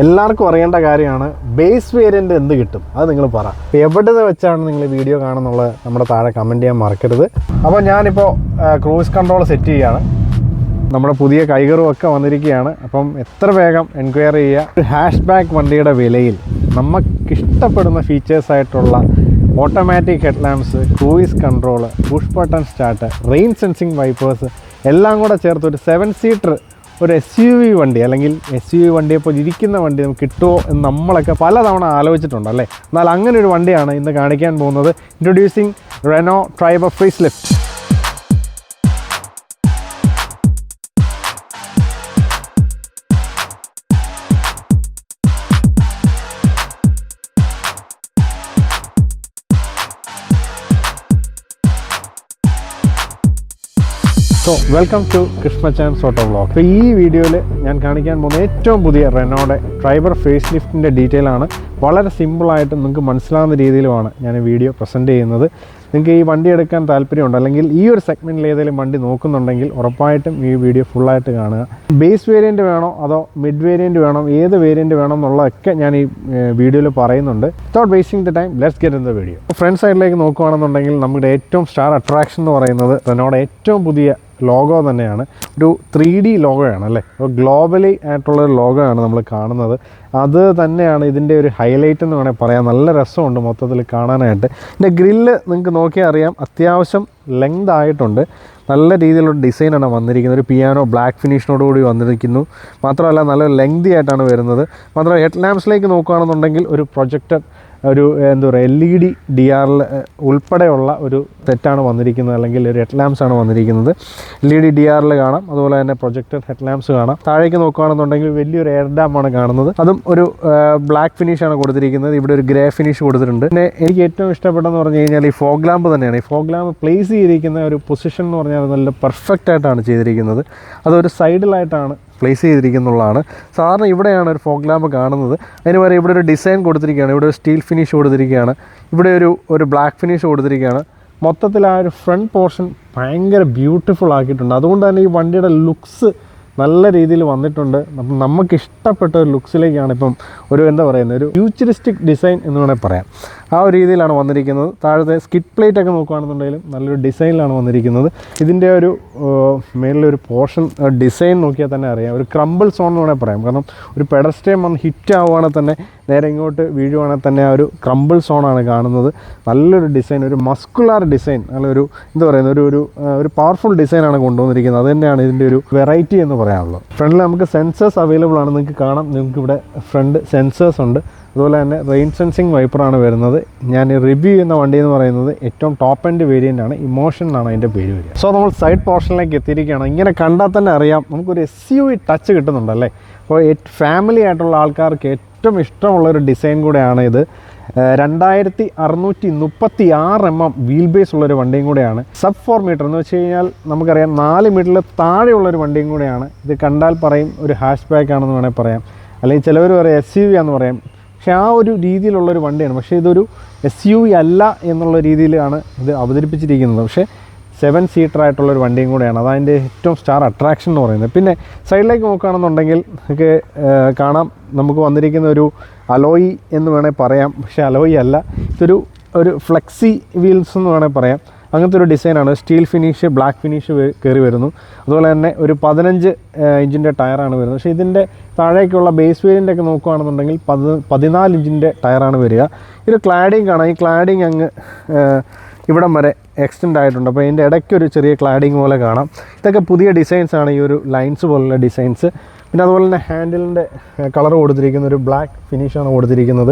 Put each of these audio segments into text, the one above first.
എല്ലാവർക്കും അറിയേണ്ട കാര്യമാണ് ബേസ് വേരിയന്റ് എന്ത് കിട്ടും? അത് നിങ്ങൾ പറ. എവിടെ വെച്ചാണ് നിങ്ങൾ വീഡിയോ കാണുന്നുള്ളത് നമ്മുടെ താഴെ കമന്റ് ചെയ്യാൻ മറക്കരുത്. അപ്പോൾ ഞാനിപ്പോൾ ക്രൂസ് കൺട്രോൾ സെറ്റ് ചെയ്യുകയാണ്. നമ്മുടെ പുതിയ കൈകറും ഒക്കെ വന്നിരിക്കുകയാണ്. അപ്പം എത്ര വേഗം എൻക്വയറി ചെയ്യുക? ഒരു ഹാഷ് ബാക്ക് വണ്ടിയുടെ വിലയിൽ നമുക്കിഷ്ടപ്പെടുന്ന ഫീച്ചേഴ്സ് ആയിട്ടുള്ള automatic head lamps cruise control push button start rain sensing wipers എല്ലാം കൂടെ ചേർത്ത് ഒരു സെവൻ സീറ്റർ ഒരു എസ് യു വി വണ്ടി അല്ലെങ്കിൽ എസ് യു വി വണ്ടിയെപ്പോൾ ഇരിക്കുന്ന വണ്ടി നമുക്ക് കിട്ടുമോ എന്ന് നമ്മളൊക്കെ പലതവണ ആലോചിച്ചിട്ടുണ്ട് അല്ലേ? എന്നാൽ അങ്ങനെ ഒരു വണ്ടിയാണ് ഇന്ന് കാണിക്കാൻ പോകുന്നത്. Introducing Renault Triber facelift so welcome to കൃഷ്ണചാൻ സോട്ടോ വ്ളോഗ് അപ്പോൾ ഈ വീഡിയോയിൽ ഞാൻ കാണിക്കാൻ പോകുന്ന ഏറ്റവും പുതിയ റെനോയുടെ ഡ്രൈവർ ഫേസ് ലിഫ്റ്റിന്റെ ഡീറ്റെയിൽ ആണ്. വളരെ സിമ്പിളായിട്ട് നിങ്ങൾക്ക് മനസ്സിലാവുന്ന രീതിയിലുമാണ് ഞാൻ വീഡിയോ പ്രസന്റ് ചെയ്യുന്നത്. നിങ്ങൾക്ക് ഈ വണ്ടി എടുക്കാൻ താല്പര്യമുണ്ട് അല്ലെങ്കിൽ ഈ ഒരു സെഗ്മെന്റിൽ ഏതെങ്കിലും വണ്ടി നോക്കുന്നുണ്ടെങ്കിൽ ഉറപ്പായിട്ടും ഈ വീഡിയോ ഫുള്ളായിട്ട് കാണുക. ബേസ് വേരിയന്റ് വേണോ അതോ മിഡ് വേരിയന്റ് വേണം ഏത് വേരിയന്റ് വേണം എന്നുള്ളതൊക്കെ ഞാൻ ഈ വീഡിയോയിൽ പറയുന്നുണ്ട്. Without wasting the time let's get in the video front സൈഡിലേക്ക് നോക്കുകയാണെന്നുണ്ടെങ്കിൽ നമ്മുടെ ഏറ്റവും സ്റ്റാർ അട്രാക്ഷൻ എന്ന് പറയുന്നത് റെനോയുടെ ഏറ്റവും പുതിയ ലോഗോ തന്നെയാണ്. ഒരു ത്രീ ഡി ലോഗോയാണ് അല്ലേ? ഗ്ലോബലി ആയിട്ടുള്ള ഒരു ലോഗോയാണ് നമ്മൾ കാണുന്നത്. അത് തന്നെയാണ് ഇതിന്റെ ഒരു ഹൈലൈറ്റ് എന്ന് വേണമെങ്കിൽ പറയാം. നല്ല രസമുണ്ട് മൊത്തത്തിൽ കാണാനായിട്ട്. ഇതിന്റെ ഗ്രില്ല് നിങ്ങൾക്ക് നോക്കിയാൽ അറിയാം. അത്യാവശ്യം ലെങ്ത് ആയിട്ടുണ്ട്. നല്ല രീതിയിലുള്ള ഡിസൈനാണ് വന്നിരിക്കുന്നത്. ഒരു പിയാനോ ബ്ലാക്ക് ഫിനിഷിനോട് കൂടി വന്നിരിക്കുന്നു. മാത്രമല്ല നല്ല ലെങ്തി ആയിട്ടാണ് വരുന്നത്. മാത്രമല്ല ഹെഡ് ലാമ്പ്സിലേക്ക് നോക്കുകയാണെന്നുണ്ടെങ്കിൽ ഒരു പ്രൊജക്ടർ ഒരു എന്താ പറയുക എൽ ഇ ഡി ഡി ആറിൽ ഉൾപ്പെടെയുള്ള ഒരു തെറ്റാണ് വന്നിരിക്കുന്നത് അല്ലെങ്കിൽ ഒരു ഹെഡ് ലാംസ് ആണ് വന്നിരിക്കുന്നത്. എൽ ഇ ഡി ഡി ആറിൽ കാണാം അതുപോലെ തന്നെ പ്രൊജക്ടർ ഹെഡ് ലാംസ് കാണാം. താഴേക്ക് നോക്കുകയാണെന്നുണ്ടെങ്കിൽ വലിയൊരു എയർ ഡാം ആണ് കാണുന്നത്. അതും ഒരു ബ്ലാക്ക് ഫിനിഷ് ആണ് കൊടുത്തിരിക്കുന്നത്. ഇവിടെ ഒരു ഗ്രേ ഫിനിഷ് കൊടുത്തിട്ടുണ്ട്. പിന്നെ എനിക്ക് ഏറ്റവും ഇഷ്ടപ്പെട്ടെന്ന് പറഞ്ഞു കഴിഞ്ഞാൽ ഈ ഫോഗ് ലാമ്പ് തന്നെയാണ്. ഈ ഫോഗ് ലാമ്പ് പ്ലേസ് ചെയ്തിരിക്കുന്ന ഒരു പൊസിഷൻ എന്ന് പറഞ്ഞാൽ നല്ല പെർഫെക്റ്റ് ആയിട്ടാണ് ചെയ്തിരിക്കുന്നത്. അതൊരു സൈഡിലായിട്ടാണ് പ്ലേസ് ചെയ്തിരിക്കുന്നുള്ളതാണ്. സാധാരണ ഇവിടെയാണ് ഒരു ഫോഗ് ലാമ്പ് കാണുന്നത്. അതിന് വരെ ഇവിടെ ഒരു ഡിസൈൻ കൊടുത്തിരിക്കുകയാണ്. ഇവിടെ ഒരു സ്റ്റീൽ ഫിനിഷ് കൊടുത്തിരിക്കുകയാണ്. ഇവിടെ ഒരു ഒരു ബ്ലാക്ക് ഫിനിഷ് കൊടുത്തിരിക്കുകയാണ്. മൊത്തത്തിൽ ആ ഒരു ഫ്രണ്ട് പോർഷൻ ഭയങ്കര ബ്യൂട്ടിഫുൾ ആക്കിയിട്ടുണ്ട്. അതുകൊണ്ട് തന്നെ ഈ വണ്ടിയുടെ ലുക്സ് നല്ല രീതിയിൽ വന്നിട്ടുണ്ട്. അപ്പം നമുക്ക് ഇഷ്ടപ്പെട്ട ഒരു ലുക്സിലേക്കാണ് ഇപ്പം ഒരു എന്താ പറയുന്നത്? ഒരു ഫ്യൂച്ചറിസ്റ്റിക് ഡിസൈൻ എന്ന് വേണമെങ്കിൽ പറയാം. ആ ഒരു രീതിയിലാണ് വന്നിരിക്കുന്നത്. താഴത്തെ സ്കിറ്റ് പ്ലേറ്റ് ഒക്കെ നോക്കുകയാണെന്നുണ്ടെങ്കിലും നല്ലൊരു ഡിസൈനിലാണ് വന്നിരിക്കുന്നത്. ഇതിന്റെ ഒരു മേളിലൊരു പോർഷൻ ഡിസൈൻ നോക്കിയാൽ തന്നെ അറിയാം. ഒരു ക്രമ്പിൾ സോൺ എന്ന് വേണമെങ്കിൽ പറയാം. കാരണം ഒരു പെഡസ്റ്റേം വന്ന് ഹിറ്റ് ആവുകയാണെങ്കിൽ തന്നെ നേരെ ഇങ്ങോട്ട് വീഴുവാണെങ്കിൽ തന്നെ ആ ഒരു ക്രമ്പിൾ സോണാണ് കാണുന്നത്. നല്ലൊരു ഡിസൈൻ ഒരു മസ്കുലാർ ഡിസൈൻ നല്ലൊരു എന്താ പറയുന്നത് ഒരു ഒരു ഒരു പവർഫുൾ ഡിസൈനാണ് കൊണ്ടുവന്നിരിക്കുന്നത്. അത് തന്നെയാണ് ഇതിന്റെ ഒരു വെറൈറ്റി എന്ന് പറയാനുള്ളത്. ഫ്രണ്ടിൽ നമുക്ക് സെൻസേഴ്സ് അവൈലബിൾ ആണ് നിങ്ങൾക്ക് കാണാം. നിങ്ങൾക്ക് ഇവിടെ ഫ്രണ്ട് സെൻസേഴ്സ് ഉണ്ട്. അതുപോലെ തന്നെ റെയിൻ സെൻസിങ് വൈപ്പറാണ് വരുന്നത്. ഞാൻ റിവ്യൂ ചെയ്യുന്ന വണ്ടി എന്ന് പറയുന്നത് ഏറ്റവും ടോപ്പ് എൻഡ് വേരിയന്റ് ആണ്. ഇമോഷൻ എന്നാണ് അതിന്റെ പേര് വരിക. സോ നമ്മൾ സൈഡ് പോർഷനിലേക്ക് എത്തിയിരിക്കുകയാണ്. ഇങ്ങനെ കണ്ടാൽ തന്നെ അറിയാം നമുക്കൊരു എസ് യു ടച്ച് കിട്ടുന്നുണ്ടല്ലേ അപ്പോൾ ഫാമിലി ആയിട്ടുള്ള ആൾക്കാർക്ക് ഏറ്റവും ഇഷ്ടമുള്ള ഒരു ഡിസൈൻ കൂടെയാണ് ഇത്. രണ്ടായിരത്തി അറുന്നൂറ്റി മുപ്പത്തി ആറ് എം എം വീൽ ബേസ് ഉള്ളൊരു വണ്ടിയും കൂടെയാണ്. സബ് ഫോർ മീറ്റർ എന്ന് വെച്ച് കഴിഞ്ഞാൽ നമുക്കറിയാം നാല് മീറ്ററിൽ താഴെയുള്ളൊരു വണ്ടിയും കൂടെയാണ്. ഇത് കണ്ടാൽ പറയും ഒരു ഹാഷ് ബാക്ക് ആണെന്ന് പറയാം. അല്ലെങ്കിൽ ചിലവർ പറയാം എസ് യു വി ആണെന്ന് പറയാം. പക്ഷേ ആ ഒരു രീതിയിലുള്ളൊരു വണ്ടിയാണ്. പക്ഷേ ഇതൊരു എസ് യു വി അല്ല എന്നുള്ള രീതിയിലാണ് ഇത് അവതരിപ്പിച്ചിരിക്കുന്നത്. പക്ഷേ സെവൻ സീറ്റർ ആയിട്ടുള്ള ഒരു വണ്ടിയും കൂടെയാണ്. അതതിന്റെ ഏറ്റവും സ്റ്റാർ അട്രാക്ഷൻ എന്ന് പറയുന്നത്. പിന്നെ സൈഡിലേക്ക് നോക്കുകയാണെന്നുണ്ടെങ്കിൽ നമുക്ക് കാണാം. നമുക്ക് വന്നിരിക്കുന്ന ഒരു അലോയി എന്ന് വേണേൽ പറയാം. പക്ഷേ അലോയി അല്ല. ഇതൊരു ഒരു ഫ്ലെക്സി വീൽസ് എന്ന് വേണേൽ പറയാം. അങ്ങനത്തെ ഒരു ഡിസൈനാണ്. സ്റ്റീൽ ഫിനിഷ് ബ്ലാക്ക് ഫിനിഷ് കയറി വരുന്നു. അതുപോലെ തന്നെ ഒരു പതിനഞ്ച് ഇഞ്ചിന്റെ ടയറാണ് വരുന്നത്. പക്ഷേ ഇതിന്റെ താഴേക്കുള്ള ബേസ് വേരിന്റെ ഒക്കെ നോക്കുകയാണെന്നുണ്ടെങ്കിൽ പതി പതിനാല് ഇഞ്ചിന്റെ ടയറാണ് വരിക. ഇത് ക്ലാഡിങ് കാണാം. ഈ ക്ലാഡിങ് അങ്ങ് ഇവിടം വരെ എക്സ്റ്റെൻഡ് ആയിട്ടുണ്ട്. അപ്പോൾ ഇതിന്റെ ഇടയ്ക്ക് ഒരു ചെറിയ ക്ലാഡിങ് പോലെ കാണാം. ഇതൊക്കെ പുതിയ ഡിസൈൻസ് ആണ്. ഈ ഒരു ലൈൻസ് പോലുള്ള ഡിസൈൻസ് പിന്നെ അതുപോലെ തന്നെ ഹാൻഡിലിന്റെ കളർ കൊടുത്തിരിക്കുന്ന ഒരു ബ്ലാക്ക് ഫിനിഷാണ് കൊടുത്തിരിക്കുന്നത്.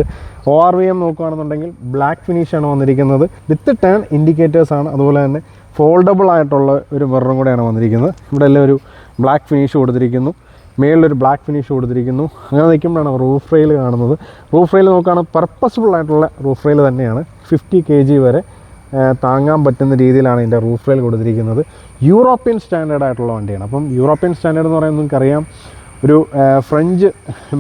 ഒ ആർ വി എം നോക്കുകയാണെന്നുണ്ടെങ്കിൽ ബ്ലാക്ക് ഫിനിഷാണ് വന്നിരിക്കുന്നത്. വിത്ത് ടേൺ ഇൻഡിക്കേറ്റേഴ്സ് ആണ്. അതുപോലെ തന്നെ ഫോൾഡബിൾ ആയിട്ടുള്ള ഒരു വെറും കൂടെയാണ് വന്നിരിക്കുന്നത്. ഇവിടെ എല്ലാം ഒരു ബ്ലാക്ക് ഫിനിഷ് കൊടുത്തിരിക്കുന്നു. മേളിലൊരു ബ്ലാക്ക് ഫിനിഷ് കൊടുത്തിരിക്കുന്നു. അങ്ങനെ നിൽക്കുമ്പോഴാണ് റൂഫ് റെയിൽ കാണുന്നത്. റൂഫ് റെയിൽ നോക്കുകയാണെങ്കിൽ പർപ്പസ്ഫുൾ ആയിട്ടുള്ള റൂഫ് റെയിൽ തന്നെയാണ്. ഫിഫ്റ്റി കെ ജി വരെ താങ്ങാൻ പറ്റുന്ന രീതിയിലാണ് ഇതിന്റെ റൂഫ് റെയിൽ കൊടുത്തിരിക്കുന്നത്. യൂറോപ്യൻ സ്റ്റാൻഡേർഡ് ആയിട്ടുള്ള വണ്ടിയാണ്. അപ്പം യൂറോപ്യൻ സ്റ്റാൻഡേർഡ് എന്ന് പറയുന്നത് നിങ്ങൾക്കറിയാം. ഒരു ഫ്രഞ്ച്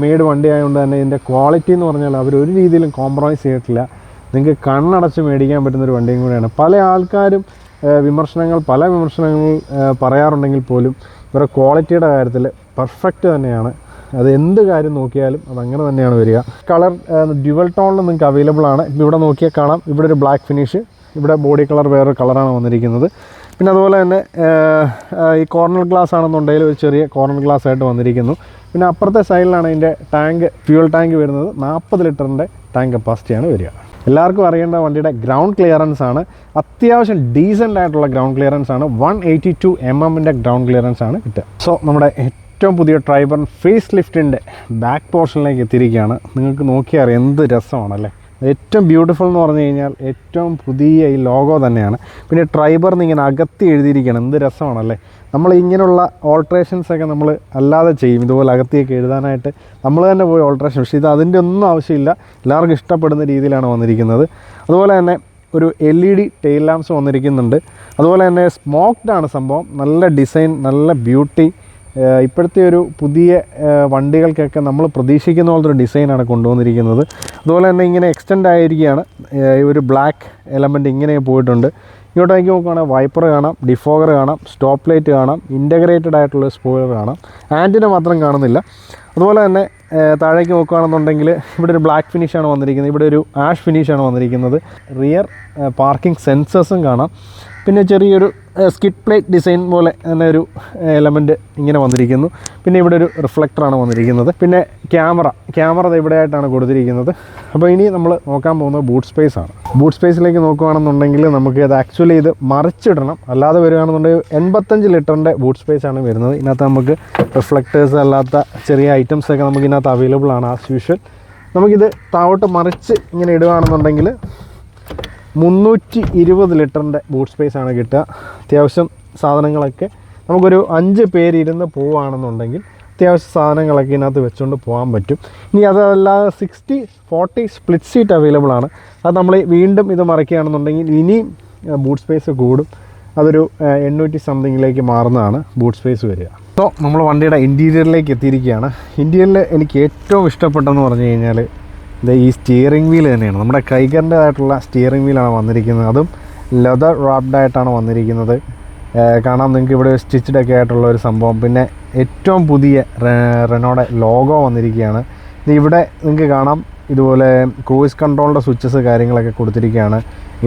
മെയ്ഡ് വണ്ടി ആയതുകൊണ്ട് തന്നെ ഇതിന്റെ ക്വാളിറ്റി എന്ന് പറഞ്ഞാൽ അവർ ഒരു രീതിയിലും കോംപ്രമൈസ് ചെയ്തിട്ടില്ല. നിങ്ങൾക്ക് കണ്ണടച്ച് മേടിക്കാൻ പറ്റുന്ന ഒരു വണ്ടിയും കൂടെയാണ്. പല ആൾക്കാരും വിമർശനങ്ങൾ പല വിമർശനങ്ങൾ പറയാറുണ്ടെങ്കിൽ പോലും ഇവരുടെ ക്വാളിറ്റിയുടെ കാര്യത്തിൽ പെർഫെക്റ്റ് തന്നെയാണ്. അത് എന്ത് കാര്യം നോക്കിയാലും അത് അങ്ങനെ തന്നെയാണ് വരിക. കളർ ഡ്യുവൽ ടോണിൽ നിങ്ങൾക്ക് അവൈലബിൾ ആണ്. ഇവിടെ നോക്കിയാൽ കാണാം. ഇവിടെ ഒരു ബ്ലാക്ക് ഫിനിഷ് ഇവിടെ ബോഡി കളർ വേറൊരു കളറാണ് വന്നിരിക്കുന്നത്. പിന്നെ അതുപോലെ തന്നെ ഈ കോർണർ ഗ്ലാസ് ആണെന്നുണ്ടെങ്കിൽ ഒരു ചെറിയ കോർണർ ഗ്ലാസ് ആയിട്ട് വന്നിരിക്കുന്നു. പിന്നെ അപ്പുറത്തെ സൈഡിലാണ് ഇതിന്റെ ടാങ്ക് ഫ്യൂൽ ടാങ്ക് വരുന്നത്. നാൽപ്പത് ലിറ്ററിന്റെ ടാങ്ക് കപ്പാസിറ്റിയാണ് വരിക. എല്ലാവർക്കും അറിയേണ്ട വണ്ടിയുടെ ഗ്രൗണ്ട് ക്ലിയറൻസ് ആണ്. അത്യാവശ്യം ഡീസന്റ് ആയിട്ടുള്ള ഗ്രൗണ്ട് ക്ലിയറൻസ് ആണ്. വൺ എയ്റ്റി ടു എം എമ്മിന്റെ ഗ്രൗണ്ട് ക്ലിയറൻസ് ആണ് കിട്ടുക. സോ നമ്മുടെ ഏറ്റവും പുതിയ ട്രൈബർ ഫേസ് ലിഫ്റ്റിന്റെ ബാക്ക് പോർഷനിലേക്ക് എത്തിയിരിക്കുകയാണ്. നിങ്ങൾക്ക് നോക്കിയാൽ എന്ത് രസമാണല്ലേ? ഏറ്റവും ബ്യൂട്ടിഫുൾ എന്ന് പറഞ്ഞു കഴിഞ്ഞാൽ ഏറ്റവും പുതിയ ഈ ലോഗോ തന്നെയാണ്. പിന്നെ ട്രൈബർ എന്ന് ഇങ്ങനെ അകത്തി എഴുതിയിരിക്കുകയാണ്. എന്ത് രസമാണല്ലേ? നമ്മൾ ഇങ്ങനെയുള്ള ഓൾട്രേഷൻസ് ഒക്കെ നമ്മൾ അല്ലാതെ ചെയ്യും. ഇതുപോലെ അകത്തിയൊക്കെ എഴുതാനായിട്ട് നമ്മൾ തന്നെ പോയി ഓൾട്രേഷൻ പക്ഷേ ഇത് അതിന്റെ ഒന്നും ആവശ്യമില്ല. എല്ലാവർക്കും ഇഷ്ടപ്പെടുന്ന രീതിയിലാണ് വന്നിരിക്കുന്നത്. അതുപോലെ തന്നെ ഒരു L E D tail lamps വന്നിരിക്കുന്നുണ്ട്. അതുപോലെ തന്നെ സ്മോക്ഡ് ആണ് സംഭവം. നല്ല ഡിസൈൻ നല്ല ബ്യൂട്ടി ഇപ്പോഴത്തെ ഒരു പുതിയ വണ്ടികൾക്കൊക്കെ നമ്മൾ പ്രതീക്ഷിക്കുന്ന പോലത്തെ ഒരു ഡിസൈനാണ് കൊണ്ടുവന്നിരിക്കുന്നത്. അതുപോലെ തന്നെ ഇങ്ങനെ എക്സ്റ്റെൻഡ് ആയിരിക്കുകയാണ്. ഒരു ബ്ലാക്ക് എലമെന്റ് ഇങ്ങനെ പോയിട്ടുണ്ട്. ഇങ്ങോട്ടേക്ക് നോക്കുകയാണെങ്കിൽ വൈപ്പർ കാണാം ഡിഫോഗർ കാണാം സ്റ്റോപ്പ് ലൈറ്റ് കാണാം ഇന്റഗ്രേറ്റഡ് ആയിട്ടുള്ള സ്പോയിലർ കാണാം. ആന്റിനെ മാത്രം കാണുന്നില്ല. അതുപോലെ തന്നെ താഴേക്ക് നോക്കുകയാണെന്നുണ്ടെങ്കിൽ ഇവിടെ ഒരു ബ്ലാക്ക് ഫിനിഷാണ് വന്നിരിക്കുന്നത്. ഇവിടെ ഒരു ആഷ് ഫിനിഷാണ് വന്നിരിക്കുന്നത്. റിയർ പാർക്കിംഗ് സെൻസേഴ്സും കാണാം. പിന്നെ ചെറിയൊരു സ്കിറ്റ് പ്ലേറ്റ് ഡിസൈൻ പോലെ തന്നെ ഒരു എലമെന്റ് ഇങ്ങനെ വന്നിരിക്കുന്നു. പിന്നെ ഇവിടെ ഒരു റിഫ്ലക്ടറാണ് വന്നിരിക്കുന്നത്. പിന്നെ ക്യാമറ ക്യാമറ ഇവിടെ ആയിട്ടാണ് കൊടുത്തിരിക്കുന്നത്. അപ്പോൾ ഇനി നമ്മൾ നോക്കാൻ പോകുന്നത് ബൂട്ട് സ്പേസ് ആണ്. ബൂട്ട് സ്പേസിലേക്ക് നോക്കുകയാണെന്നുണ്ടെങ്കിൽ നമുക്ക് ഇത് ആക്ച്വലി ഇത് മറിച്ചിടണം. അല്ലാതെ വരികയാണെന്നുണ്ടെങ്കിൽ എൺപത്തഞ്ച് ലിറ്ററിന്റെ ബൂട്ട് സ്പേസ് ആണ് വരുന്നത്. ഇതിനകത്ത് നമുക്ക് റിഫ്ലക്ടേഴ്സ് അല്ലാത്ത ചെറിയ ഐറ്റംസ് ഒക്കെ നമുക്ക് ഇതിനകത്ത് അവൈലബിൾ ആണ് ആസ് യൂഷ്വൽ നമുക്കിത് താഴോട്ട് മറിച്ച് ഇങ്ങനെ ഇടുകയാണെന്നുണ്ടെങ്കിൽ മുന്നൂറ്റി ഇരുപത് ലിറ്ററിന്റെ ബൂട്ട് സ്പേസ് ആണ് കിട്ടുക. അത്യാവശ്യം സാധനങ്ങളൊക്കെ നമുക്കൊരു അഞ്ച് പേരിരുന്ന് പോവുകയാണെന്നുണ്ടെങ്കിൽ അത്യാവശ്യം സാധനങ്ങളൊക്കെ ഇതിനകത്ത് വെച്ചുകൊണ്ട് പോകാൻ പറ്റും. ഇനി അതല്ലാതെ sixty forty split seat available ആണ്. അത് നമ്മൾ വീണ്ടും ഇത് മറിക്കുകയാണെന്നുണ്ടെങ്കിൽ ഇനിയും ബൂട്ട് സ്പേസ് കൂടും. അതൊരു എണ്ണൂറ്റി സംതിങ്ങിലേക്ക് മാറുന്നതാണ് ബൂട്ട് സ്പേസ് വരിക. സോ നമ്മൾ വണ്ടിയുടെ ഇന്റീരിയറിലേക്ക് എത്തിയിരിക്കുകയാണ്. ഇന്റീരിയറിൽ എനിക്ക് ഏറ്റവും ഇഷ്ടപ്പെട്ടെന്ന് പറഞ്ഞു കഴിഞ്ഞാൽ ഇത് ഈ സ്റ്റിയറിംഗ് വീൽ തന്നെയാണ്. നമ്മുടെ കൈകറിന്റെതായിട്ടുള്ള സ്റ്റിയറിംഗ് വീലാണ് വന്നിരിക്കുന്നത്. അതും ലെതർ റാപ്ഡ് ആയിട്ടാണ് വന്നിരിക്കുന്നത്. കാണാം നിങ്ങൾക്ക് ഇവിടെ സ്റ്റിച്ചഡ് ഒക്കെ ആയിട്ടുള്ള ഒരു സംഭവം. പിന്നെ ഏറ്റവും പുതിയ റെനോയുടെ ലോഗോ വന്നിരിക്കുകയാണ്. ഇവിടെ നിങ്ങൾക്ക് കാണാം. ഇതുപോലെ ക്രൂയിസ് കൺട്രോളിന്റെ സ്വിച്ചസ് കാര്യങ്ങളൊക്കെ കൊടുത്തിരിക്കുകയാണ്.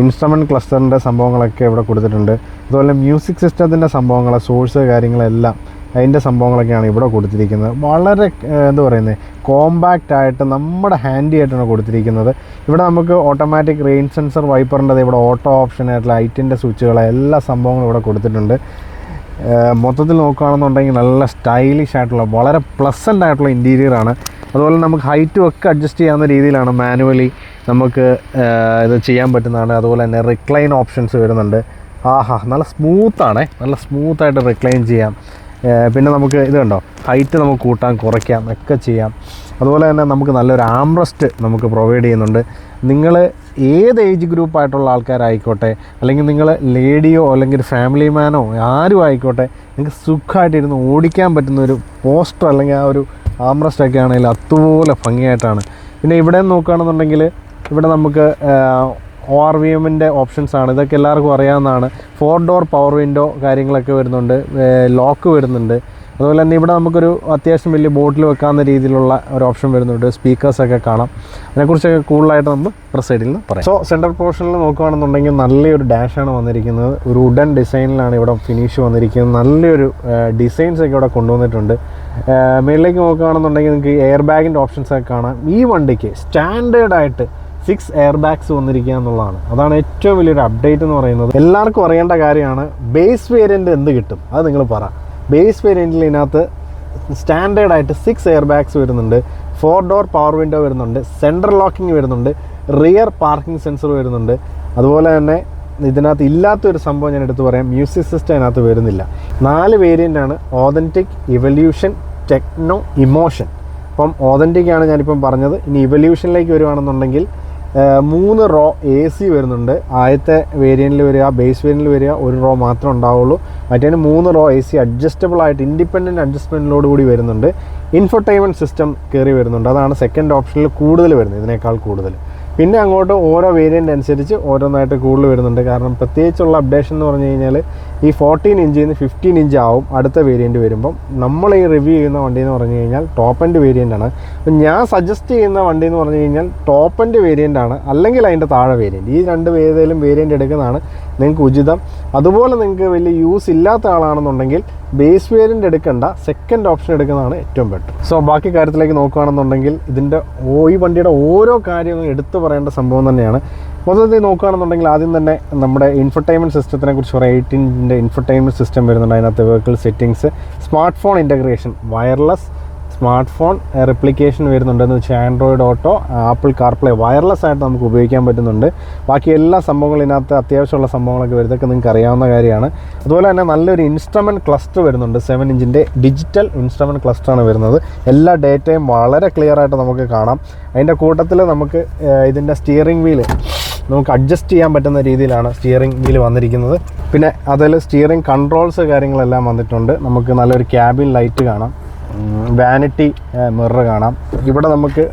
ഇൻസ്ട്രുമെന്റ് ക്ലസ്റ്ററിന്റെ സംഭവങ്ങളൊക്കെ ഇവിടെ കൊടുത്തിട്ടുണ്ട്. അതുപോലെ മ്യൂസിക് സിസ്റ്റത്തിന്റെ സംഭവങ്ങൾ സോഴ്സ് കാര്യങ്ങളെല്ലാം അതിന്റെ സംഭവങ്ങളൊക്കെയാണ് ഇവിടെ കൊടുത്തിരിക്കുന്നത്. വളരെ എന്താ പറയുന്നത് കോമ്പാക്റ്റ് ആയിട്ട് നമ്മുടെ ഹാൻഡി ആയിട്ടാണ് കൊടുത്തിരിക്കുന്നത്. ഇവിടെ നമുക്ക് ഓട്ടോമാറ്റിക് റെയിൻ സെൻസർ വൈപ്പറിന്റെ ഇവിടെ ഓട്ടോ ഓപ്ഷൻ ആയിട്ടുള്ള ലൈറ്റിന്റെ സ്വിച്ചുകൾ എല്ലാ സംഭവങ്ങളും ഇവിടെ കൊടുത്തിട്ടുണ്ട്. മൊത്തത്തിൽ നോക്കുകയാണെന്നുണ്ടെങ്കിൽ നല്ല സ്റ്റൈലിഷ് ആയിട്ടുള്ള വളരെ പ്ലസന്റ് ആയിട്ടുള്ള ഇന്റീരിയർ ആണ്. അതുപോലെ നമുക്ക് ഹൈറ്റും ഒക്കെ അഡ്ജസ്റ്റ് ചെയ്യാവുന്ന രീതിയിലാണ് മാനുവലി നമുക്ക് ഇത് ചെയ്യാൻ പറ്റുന്നതാണ്. അതുപോലെ തന്നെ റിക്ലൈൻ ഓപ്ഷൻസ് വരുന്നുണ്ട്. ആഹാ നല്ല സ്മൂത്താണേ നല്ല സ്മൂത്തായിട്ട് റിക്ലൈൻ ചെയ്യാം. പിന്നെ നമുക്ക് ഇത് കണ്ടോ? ഹൈറ്റ് നമുക്ക് കൂട്ടാൻ കുറയ്ക്കാം ഒക്കെ ചെയ്യാം. അതുപോലെ തന്നെ നമുക്ക് നല്ലൊരു ആംറസ്റ്റ് നമുക്ക് പ്രൊവൈഡ് ചെയ്യുന്നുണ്ട്. നിങ്ങൾ ഏത് ഏജ് ഗ്രൂപ്പ് ആയിട്ടുള്ള ആൾക്കാരായിക്കോട്ടെ അല്ലെങ്കിൽ നിങ്ങൾ ലേഡിയോ അല്ലെങ്കിൽ ഫാമിലി മാനോ ആരും ആയിക്കോട്ടെ നിങ്ങൾക്ക് സുഖമായിട്ടിരുന്ന് ഓടിക്കാൻ പറ്റുന്ന ഒരു പോസ്റ്റർ അല്ലെങ്കിൽ ആ ഒരു ആംറസ്റ്റ് ഒക്കെ ആണെങ്കിൽ അതുപോലെ ഭംഗിയായിട്ടാണ്. പിന്നെ ഇവിടെ നോക്കുകയാണെന്നുണ്ടെങ്കിൽ ഇവിടെ നമുക്ക് ഒ ആർ വി എമ്മിന്റെ ഓപ്ഷൻസ് ആണ്. ഇതൊക്കെ എല്ലാവർക്കും അറിയാവുന്നതാണ്. ഫോർ ഡോർ പവർ വിൻഡോ കാര്യങ്ങളൊക്കെ വരുന്നുണ്ട്. ലോക്ക് വരുന്നുണ്ട്. അതുപോലെ തന്നെ ഇവിടെ നമുക്കൊരു അത്യാവശ്യം വലിയ ബോട്ടിൽ വെക്കാവുന്ന രീതിയിലുള്ള ഒരു ഓപ്ഷൻ വരുന്നുണ്ട്. സ്പീക്കേഴ്സൊക്കെ കാണാം. അതിനെക്കുറിച്ചൊക്കെ കൂടുതലായിട്ട് നമ്മൾ പ്രസ് സൈഡിൽ നിന്ന് പറയാം. സോ സെൻട്രൽ പോർഷനിൽ നോക്കുകയാണെന്നുണ്ടെങ്കിൽ നല്ലൊരു ഡാഷാണ് വന്നിരിക്കുന്നത്. ഒരു ഉഡൻ ഡിസൈനിലാണ് ഇവിടെ ഫിനിഷ് വന്നിരിക്കുന്നത്. നല്ലൊരു ഡിസൈൻസ് ഒക്കെ ഇവിടെ കൊണ്ടുവന്നിട്ടുണ്ട്. മേളിലേക്ക് നോക്കുകയാണെന്നുണ്ടെങ്കിൽ നിങ്ങൾക്ക് എയർ ബാഗിന്റെ ഓപ്ഷൻസൊക്കെ കാണാം. ഈ വണ്ടിക്ക് സ്റ്റാൻഡേർഡ് ആയിട്ട് സിക്സ് എയർ ബാഗ്സ് വന്നിരിക്കുക എന്നുള്ളതാണ്. അതാണ് ഏറ്റവും വലിയൊരു അപ്ഡേറ്റ് എന്ന് പറയുന്നത്. എല്ലാവർക്കും അറിയേണ്ട കാര്യമാണ് ബേസ് വേരിയന്റ് എന്ത് കിട്ടും? അത് നിങ്ങൾ പറ. ബേസ് വേരിയന്റിൽ ഇതിനകത്ത് സ്റ്റാൻഡേർഡ് ആയിട്ട് സിക്സ് എയർ ബാഗ്സ് വരുന്നുണ്ട് ഫോർ ഡോർ പവർ വിൻഡോ വരുന്നുണ്ട് സെൻട്രൽ ലോക്കിംഗ് വരുന്നുണ്ട് റിയർ പാർക്കിംഗ് സെൻസർ വരുന്നുണ്ട്. അതുപോലെ തന്നെ ഇതിനകത്ത് ഇല്ലാത്തൊരു സംഭവം ഞാൻ എടുത്തു പറയാം മ്യൂസിക് സിസ്റ്റം അതിനകത്ത് വരുന്നില്ല. നാല് വേരിയന്റ് ആണ് ഓതന്റിക് ഇവല്യൂഷൻ ടെക്നോ ഇമോഷൻ അപ്പം ഓതന്റിക് ആണ് ഞാനിപ്പം പറഞ്ഞത്. ഇനി ഇവല്യൂഷനിലേക്ക് വരുവാണെന്നുണ്ടെങ്കിൽ മൂന്ന് റോ എ സി വരുന്നുണ്ട്. ആദ്യത്തെ വേരിയന്റിൽ വരിക ബേസ് വേരിയന്റിൽ വരിക ഒരു റോ മാത്രമേ ഉണ്ടാവുള്ളൂ. മറ്റേതിന് മൂന്ന് റോ എ സി അഡ്ജസ്റ്റബിൾ ആയിട്ട് ഇൻഡിപെൻഡന്റ് അഡ്ജസ്റ്റ്മെന്റിലോട് കൂടി വരുന്നുണ്ട്. ഇൻഫർടൈൻമെന്റ് സിസ്റ്റം കയറി വരുന്നുണ്ട്. അതാണ് സെക്കൻഡ് ഓപ്ഷനിൽ കൂടുതൽ വരുന്നത് ഇതിനേക്കാൾ കൂടുതൽ. പിന്നെ അങ്ങോട്ട് ഓരോ വേരിയന്റ് അനുസരിച്ച് ഓരോന്നായിട്ട് കൂടുതൽ വരുന്നുണ്ട്. കാരണം പ്രത്യേകിച്ചുള്ള അപ്ഡേഷൻ എന്ന് പറഞ്ഞു കഴിഞ്ഞാൽ ഈ ഫോർട്ടീൻ ഇഞ്ചിൽ നിന്ന് ഫിഫ്റ്റീൻ ഇഞ്ച് ആവും അടുത്ത വേരിയന്റ് വരുമ്പം. നമ്മൾ ഈ റിവ്യൂ ചെയ്യുന്ന വണ്ടി എന്ന് പറഞ്ഞു കഴിഞ്ഞാൽ ടോപ്പ് എൻഡ് വേരിയന്റ് ആണ്. അപ്പം ഞാൻ സജസ്റ്റ് ചെയ്യുന്ന വണ്ടി എന്ന് പറഞ്ഞു കഴിഞ്ഞാൽ ടോപ്പ് എൻഡ് വേരിയന്റ് ആണ് അല്ലെങ്കിൽ അതിന്റെ താഴെ വേരിയന്റ് ഈ രണ്ട് ഏതെങ്കിലും വേരിയന്റ് എടുക്കുന്നതാണ് നിങ്ങൾക്ക് ഉചിതം. അതുപോലെ നിങ്ങൾക്ക് വലിയ യൂസ് ഇല്ലാത്ത ആളാണെന്നുണ്ടെങ്കിൽ ബേസ് വേരിയന്റ് എടുക്കേണ്ട സെക്കൻഡ് ഓപ്ഷൻ എടുക്കുന്നതാണ് ഏറ്റവും ബെറ്റർ സോ ബാക്കി കാര്യത്തിലേക്ക് നോക്കുകയാണെന്നുണ്ടെങ്കിൽ ഇതിന്റെ ഈ വണ്ടിയുടെ ഓരോ കാര്യവും എടുത്തു പറയേണ്ട സംഭവം തന്നെയാണ്. മൊത്തത്തിൽ നോക്കുകയാണെന്നുണ്ടെങ്കിൽ ആദ്യം തന്നെ നമ്മുടെ ഇൻഫർടൈൻമെന്റ് സിസ്റ്റത്തിനെ കുറിച്ച് പറയാം എയ്റ്റീന്റെ ഇൻഫർടൈൻമെന്റ് സിസ്റ്റം വരുന്നുണ്ട്. അതിനകത്ത് vehicle settings smart phone integration wireless smart phone replication വരുന്നുണ്ട് എന്ന് വെച്ചാൽ Android Auto Apple CarPlay wireless ആയിട്ട് നമുക്ക് ഉപയോഗിക്കാൻ പറ്റുന്നുണ്ട്. ബാക്കി എല്ലാ സംഭവങ്ങളും ഇതിനകത്ത് അത്യാവശ്യമുള്ള സംഭവങ്ങളൊക്കെ വരുന്നതൊക്കെ നിങ്ങൾക്ക് അറിയാവുന്ന കാര്യമാണ്. അതുപോലെ തന്നെ നല്ലൊരു ഇൻസ്ട്രുമെന്റ് ക്ലസ്റ്റർ വരുന്നുണ്ട്. സെവൻ ഇഞ്ചിന്റെ ഡിജിറ്റൽ ഇൻസ്ട്രുമെന്റ് ക്ലസ്റ്ററാണ് വരുന്നത്. എല്ലാ ഡേറ്റയും വളരെ ക്ലിയർ ആയിട്ട് നമുക്ക് കാണാം. അതിന്റെ കൂട്ടത്തിൽ നമുക്ക് ഇതിന്റെ സ്റ്റിയറിംഗ് വീൽ നമുക്ക് അഡ്ജസ്റ്റ് ചെയ്യാൻ പറ്റുന്ന രീതിയിലാണ് സ്റ്റിയറിംഗ് വീൽ വന്നിരിക്കുന്നത്. പിന്നെ അതിൽ സ്റ്റിയറിംഗ് കൺട്രോൾസ് കാര്യങ്ങളെല്ലാം വന്നിട്ടുണ്ട്. നമുക്ക് നല്ലൊരു ക്യാബിൻ ലൈറ്റ് കാണാം. വാനിറ്റി മിറർ കാണാം. ഇവിടെ നമുക്ക്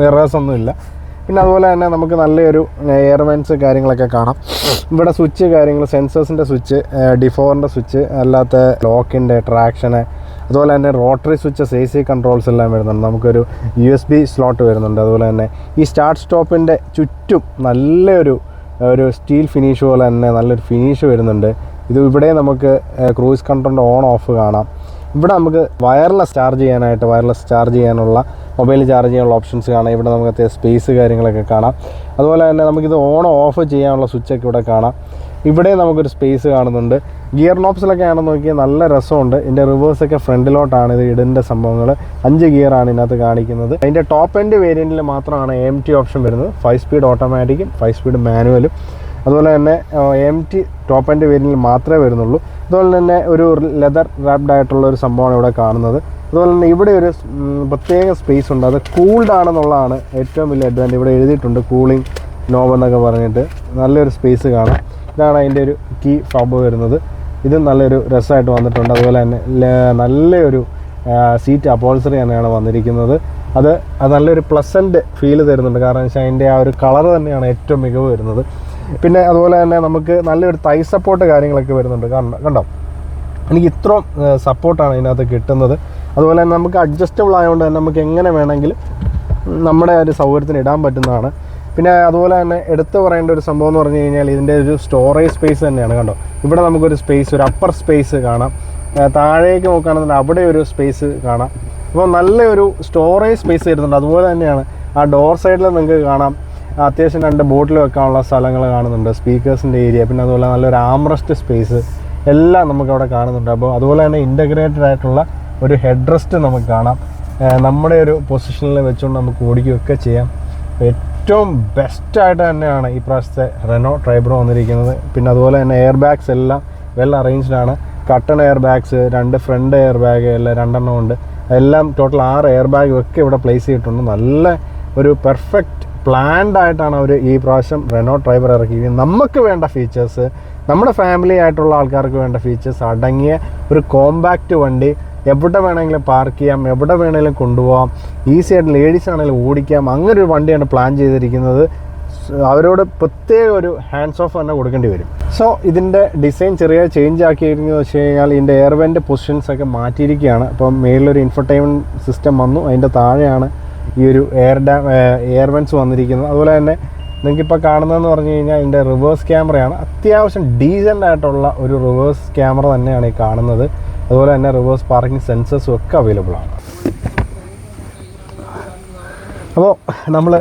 മിറേഴ്സ് ഒന്നുമില്ല പിന്നെ അതുപോലെ തന്നെ നമുക്ക് നല്ലൊരു എയർ വെൻസ് കാര്യങ്ങളൊക്കെ കാണാം. ഇവിടെ സ്വിച്ച് കാര്യങ്ങൾ സെൻസേഴ്സിന്റെ സ്വിച്ച് ഡിഫോറിന്റെ സ്വിച്ച് അല്ലാത്ത ലോക്കിന്റെ ട്രാക്ഷന് അതുപോലെ തന്നെ rotary switches A C controls എല്ലാം വരുന്നുണ്ട്. നമുക്കൊരു യു എസ് ബി സ്ലോട്ട് വരുന്നുണ്ട്. അതുപോലെ തന്നെ ഈ സ്റ്റാർട്ട് സ്റ്റോപ്പിന്റെ ചുറ്റും നല്ലൊരു ഒരു സ്റ്റീൽ ഫിനിഷ് പോലെ തന്നെ നല്ലൊരു ഫിനിഷ് വരുന്നുണ്ട്. ഇത് ഇവിടെ നമുക്ക് ക്രൂസ് കൺട്രോളിന്റെ ഓൺ ഓഫ് കാണാം. ഇവിടെ നമുക്ക് വയർലെസ് ചാർജ് ചെയ്യാനായിട്ട് വയർലെസ് ചാർജ് ചെയ്യാനുള്ള മൊബൈൽ ചാർജ് ചെയ്യാനുള്ള ഓപ്ഷൻസ് കാണാം. ഇവിടെ നമുക്ക് അത്യാവശ്യം സ്പേസ് കാര്യങ്ങളൊക്കെ കാണാം. അതുപോലെ തന്നെ നമുക്കിത് ഓൺ ഓഫ് ചെയ്യാനുള്ള സ്വിച്ചൊക്കെ ഇവിടെ കാണാം. ഇവിടെ നമുക്കൊരു സ്പേസ് കാണുന്നുണ്ട്. ഗിയർ നോബ്സിലൊക്കെ ആണെന്ന് നോക്കിയാൽ നല്ല രസമുണ്ട്. ഇതിന്റെ റിവേഴ്സൊക്കെ ഫ്രണ്ടിലോട്ടാണ് ഇത് ഇടേണ്ട സംഭവങ്ങൾ അഞ്ച് ഗിയറാണ് ഇതിനകത്ത് കാണിക്കുന്നത്. അതിന്റെ ടോപ്പ് എൻഡ് വേരിയന്റിൽ മാത്രമാണ് എം ടി ഓപ്ഷൻ വരുന്നത്. ഫൈവ് സ്പീഡ് ഓട്ടോമാറ്റിക്കും ഫൈവ് സ്പീഡ് മാനുവലും അതുപോലെ തന്നെ എം ടി ടോപ്പ് ആൻഡ് വേരിയന്റിൽ മാത്രമേ വരുന്നുള്ളൂ. അതുപോലെ തന്നെ ഒരു ലെതർ റാപ്ഡ് ആയിട്ടുള്ള ഒരു സംഭവമാണ് ഇവിടെ കാണുന്നത്. അതുപോലെ തന്നെ ഇവിടെ ഒരു പ്രത്യേക സ്പേസ് ഉണ്ട്. അത് കൂൾഡ് ആണെന്നുള്ളതാണ് ഏറ്റവും വലിയ അഡ്വാന്റേജ് ഇവിടെ എഴുതിയിട്ടുണ്ട് കൂളിംഗ് നോബ് എന്നൊക്കെ പറഞ്ഞിട്ട്. നല്ലൊരു സ്പേസ് കാണാം. ഇതാണ് അതിന്റെ ഒരു കീ ഫോബ് വരുന്നത്. ഇത് നല്ലൊരു രസമായിട്ട് വന്നിട്ടുണ്ട്. അതുപോലെ തന്നെ നല്ലൊരു സീറ്റ് അപ്പോൾസറി തന്നെയാണ് വന്നിരിക്കുന്നത്. അത് അത് നല്ലൊരു പ്ലസന്റ് ഫീൽ തരുന്നുണ്ട്. കാരണം വെച്ചാൽ അതിന്റെ ആ ഒരു കളർ തന്നെയാണ് ഏറ്റവും മികവ് വരുന്നത്. പിന്നെ അതുപോലെ തന്നെ നമുക്ക് നല്ലൊരു തൈ സപ്പോർട്ട് കാര്യങ്ങളൊക്കെ വരുന്നുണ്ട്. കണ്ടോ കണ്ടോ? എനിക്ക് ഇത്രയും സപ്പോർട്ടാണ് ഇതിനകത്ത് കിട്ടുന്നത്. അതുപോലെ തന്നെ നമുക്ക് അഡ്ജസ്റ്റബിൾ ആയതുകൊണ്ട് തന്നെ നമുക്ക് എങ്ങനെ വേണമെങ്കിലും നമ്മുടെ ഒരു സൗകര്യത്തിന് ഇടാൻ പറ്റുന്നതാണ്. പിന്നെ അതുപോലെ തന്നെ എടുത്തു പറയേണ്ട ഒരു സംഭവം എന്ന് പറഞ്ഞു കഴിഞ്ഞാൽ ഇതിന്റെ ഒരു സ്റ്റോറേജ് സ്പേസ് തന്നെയാണ് കണ്ടോ? ഇവിടെ നമുക്കൊരു സ്പേസ് ഒരു അപ്പർ സ്പേസ് കാണാം. താഴേക്ക് നോക്കുകയാണെന്നുണ്ടെങ്കിൽ അവിടെ ഒരു സ്പേസ് കാണാം. അപ്പോൾ നല്ലൊരു സ്റ്റോറേജ് സ്പേസ് വരുന്നുണ്ട് അതുപോലെ തന്നെയാണ് ആ ഡോർ സൈഡിൽ നിങ്ങൾക്ക് കാണാം. അത്യാവശ്യം രണ്ട് ബോട്ടിൽ വെക്കാനുള്ള സ്ഥലങ്ങൾ കാണുന്നുണ്ട് സ്പീക്കേഴ്സിന്റെ ഏരിയ പിന്നെ അതുപോലെ നല്ലൊരു ആംറസ്റ്റ് സ്പേസ് എല്ലാം നമുക്ക് അവിടെ കാണുന്നുണ്ട്. അപ്പോൾ അതുപോലെ തന്നെ ഇന്റഗ്രേറ്റഡ് ആയിട്ടുള്ള ഒരു ഹെഡ് റെസ്റ്റ് നമുക്ക് കാണാം. നമ്മുടെ ഒരു പൊസിഷനിൽ വെച്ചുകൊണ്ട് നമുക്ക് ഓടിക്കുകയൊക്കെ ചെയ്യാം. ഏറ്റവും ബെസ്റ്റായിട്ട് തന്നെയാണ് ഈ പ്രാവശ്യത്തെ റെനോ ട്രൈബ്രോ വന്നിരിക്കുന്നത്. പിന്നെ അതുപോലെ തന്നെ എയർ ബാഗ്സ് എല്ലാം വെൽ അറേഞ്ച്ഡ് ആണ്. കട്ടൺ എയർ ബാഗ്സ് രണ്ട് ഫ്രണ്ട് എയർ ബാഗ് എല്ലാം രണ്ടെണ്ണം ഉണ്ട്. എല്ലാം ടോട്ടൽ ആറ് എയർ ബാഗ് ഒക്കെ ഇവിടെ പ്ലേസ് ചെയ്തിട്ടുണ്ട്. നല്ല ഒരു പെർഫെക്റ്റ് പ്ലാൻഡ് ആയിട്ടാണ് അവർ ഈ പ്രാവശ്യം റെനോ ഡ്രൈവർ ഇറക്കി നമുക്ക് വേണ്ട ഫീച്ചേഴ്സ് നമ്മുടെ ഫാമിലി ആയിട്ടുള്ള ആൾക്കാർക്ക് വേണ്ട ഫീച്ചേഴ്സ് അടങ്ങിയ ഒരു കോമ്പാക്റ്റ് വണ്ടി എവിടെ വേണമെങ്കിലും പാർക്ക് ചെയ്യാം എവിടെ വേണമെങ്കിലും കൊണ്ടുപോകാം ഈസി ആയിട്ട് ലേഡീസ് ആണെങ്കിലും ഓടിക്കാം. അങ്ങനെ ഒരു വണ്ടിയാണ് പ്ലാൻ ചെയ്തിരിക്കുന്നത്. അവരോട് പ്രത്യേക ഒരു ഹാൻഡ്സ് ഓഫ് തന്നെ കൊടുക്കേണ്ടി വരും. സോ ഇതിന്റെ ഡിസൈൻ ചെറിയ ചേഞ്ച് ആക്കിയിരിക്കുന്നത് വെച്ച് കഴിഞ്ഞാൽ ഇതിന്റെ എയർവെന്റ് പൊസിഷൻസ് ഒക്കെ മാറ്റിയിരിക്കുകയാണ്. അപ്പം മേളിലൊരു ഇൻഫർടൈൻമെന്റ് സിസ്റ്റം വന്നു. അതിന്റെ താഴെയാണ് ഈ ഒരു എയർ ഡാ എയർ വെൻസ് വന്നിരിക്കുന്നത് അതുപോലെ തന്നെ നിങ്ങൾക്കിപ്പോൾ കാണുന്നതെന്ന് പറഞ്ഞു കഴിഞ്ഞാൽ ഇതിന്റെ റിവേഴ്സ് ക്യാമറയാണ് അത്യാവശ്യം ഡീസന്റ് ആയിട്ടുള്ള ഒരു റിവേഴ്സ് ക്യാമറ തന്നെയാണ് ഈ കാണുന്നത്. അതുപോലെ തന്നെ റിവേഴ്സ് പാർക്കിംഗ് സെൻസേഴ്സും ഒക്കെ അവൈലബിൾ ആണ്. അപ്പോൾ നമ്മൾ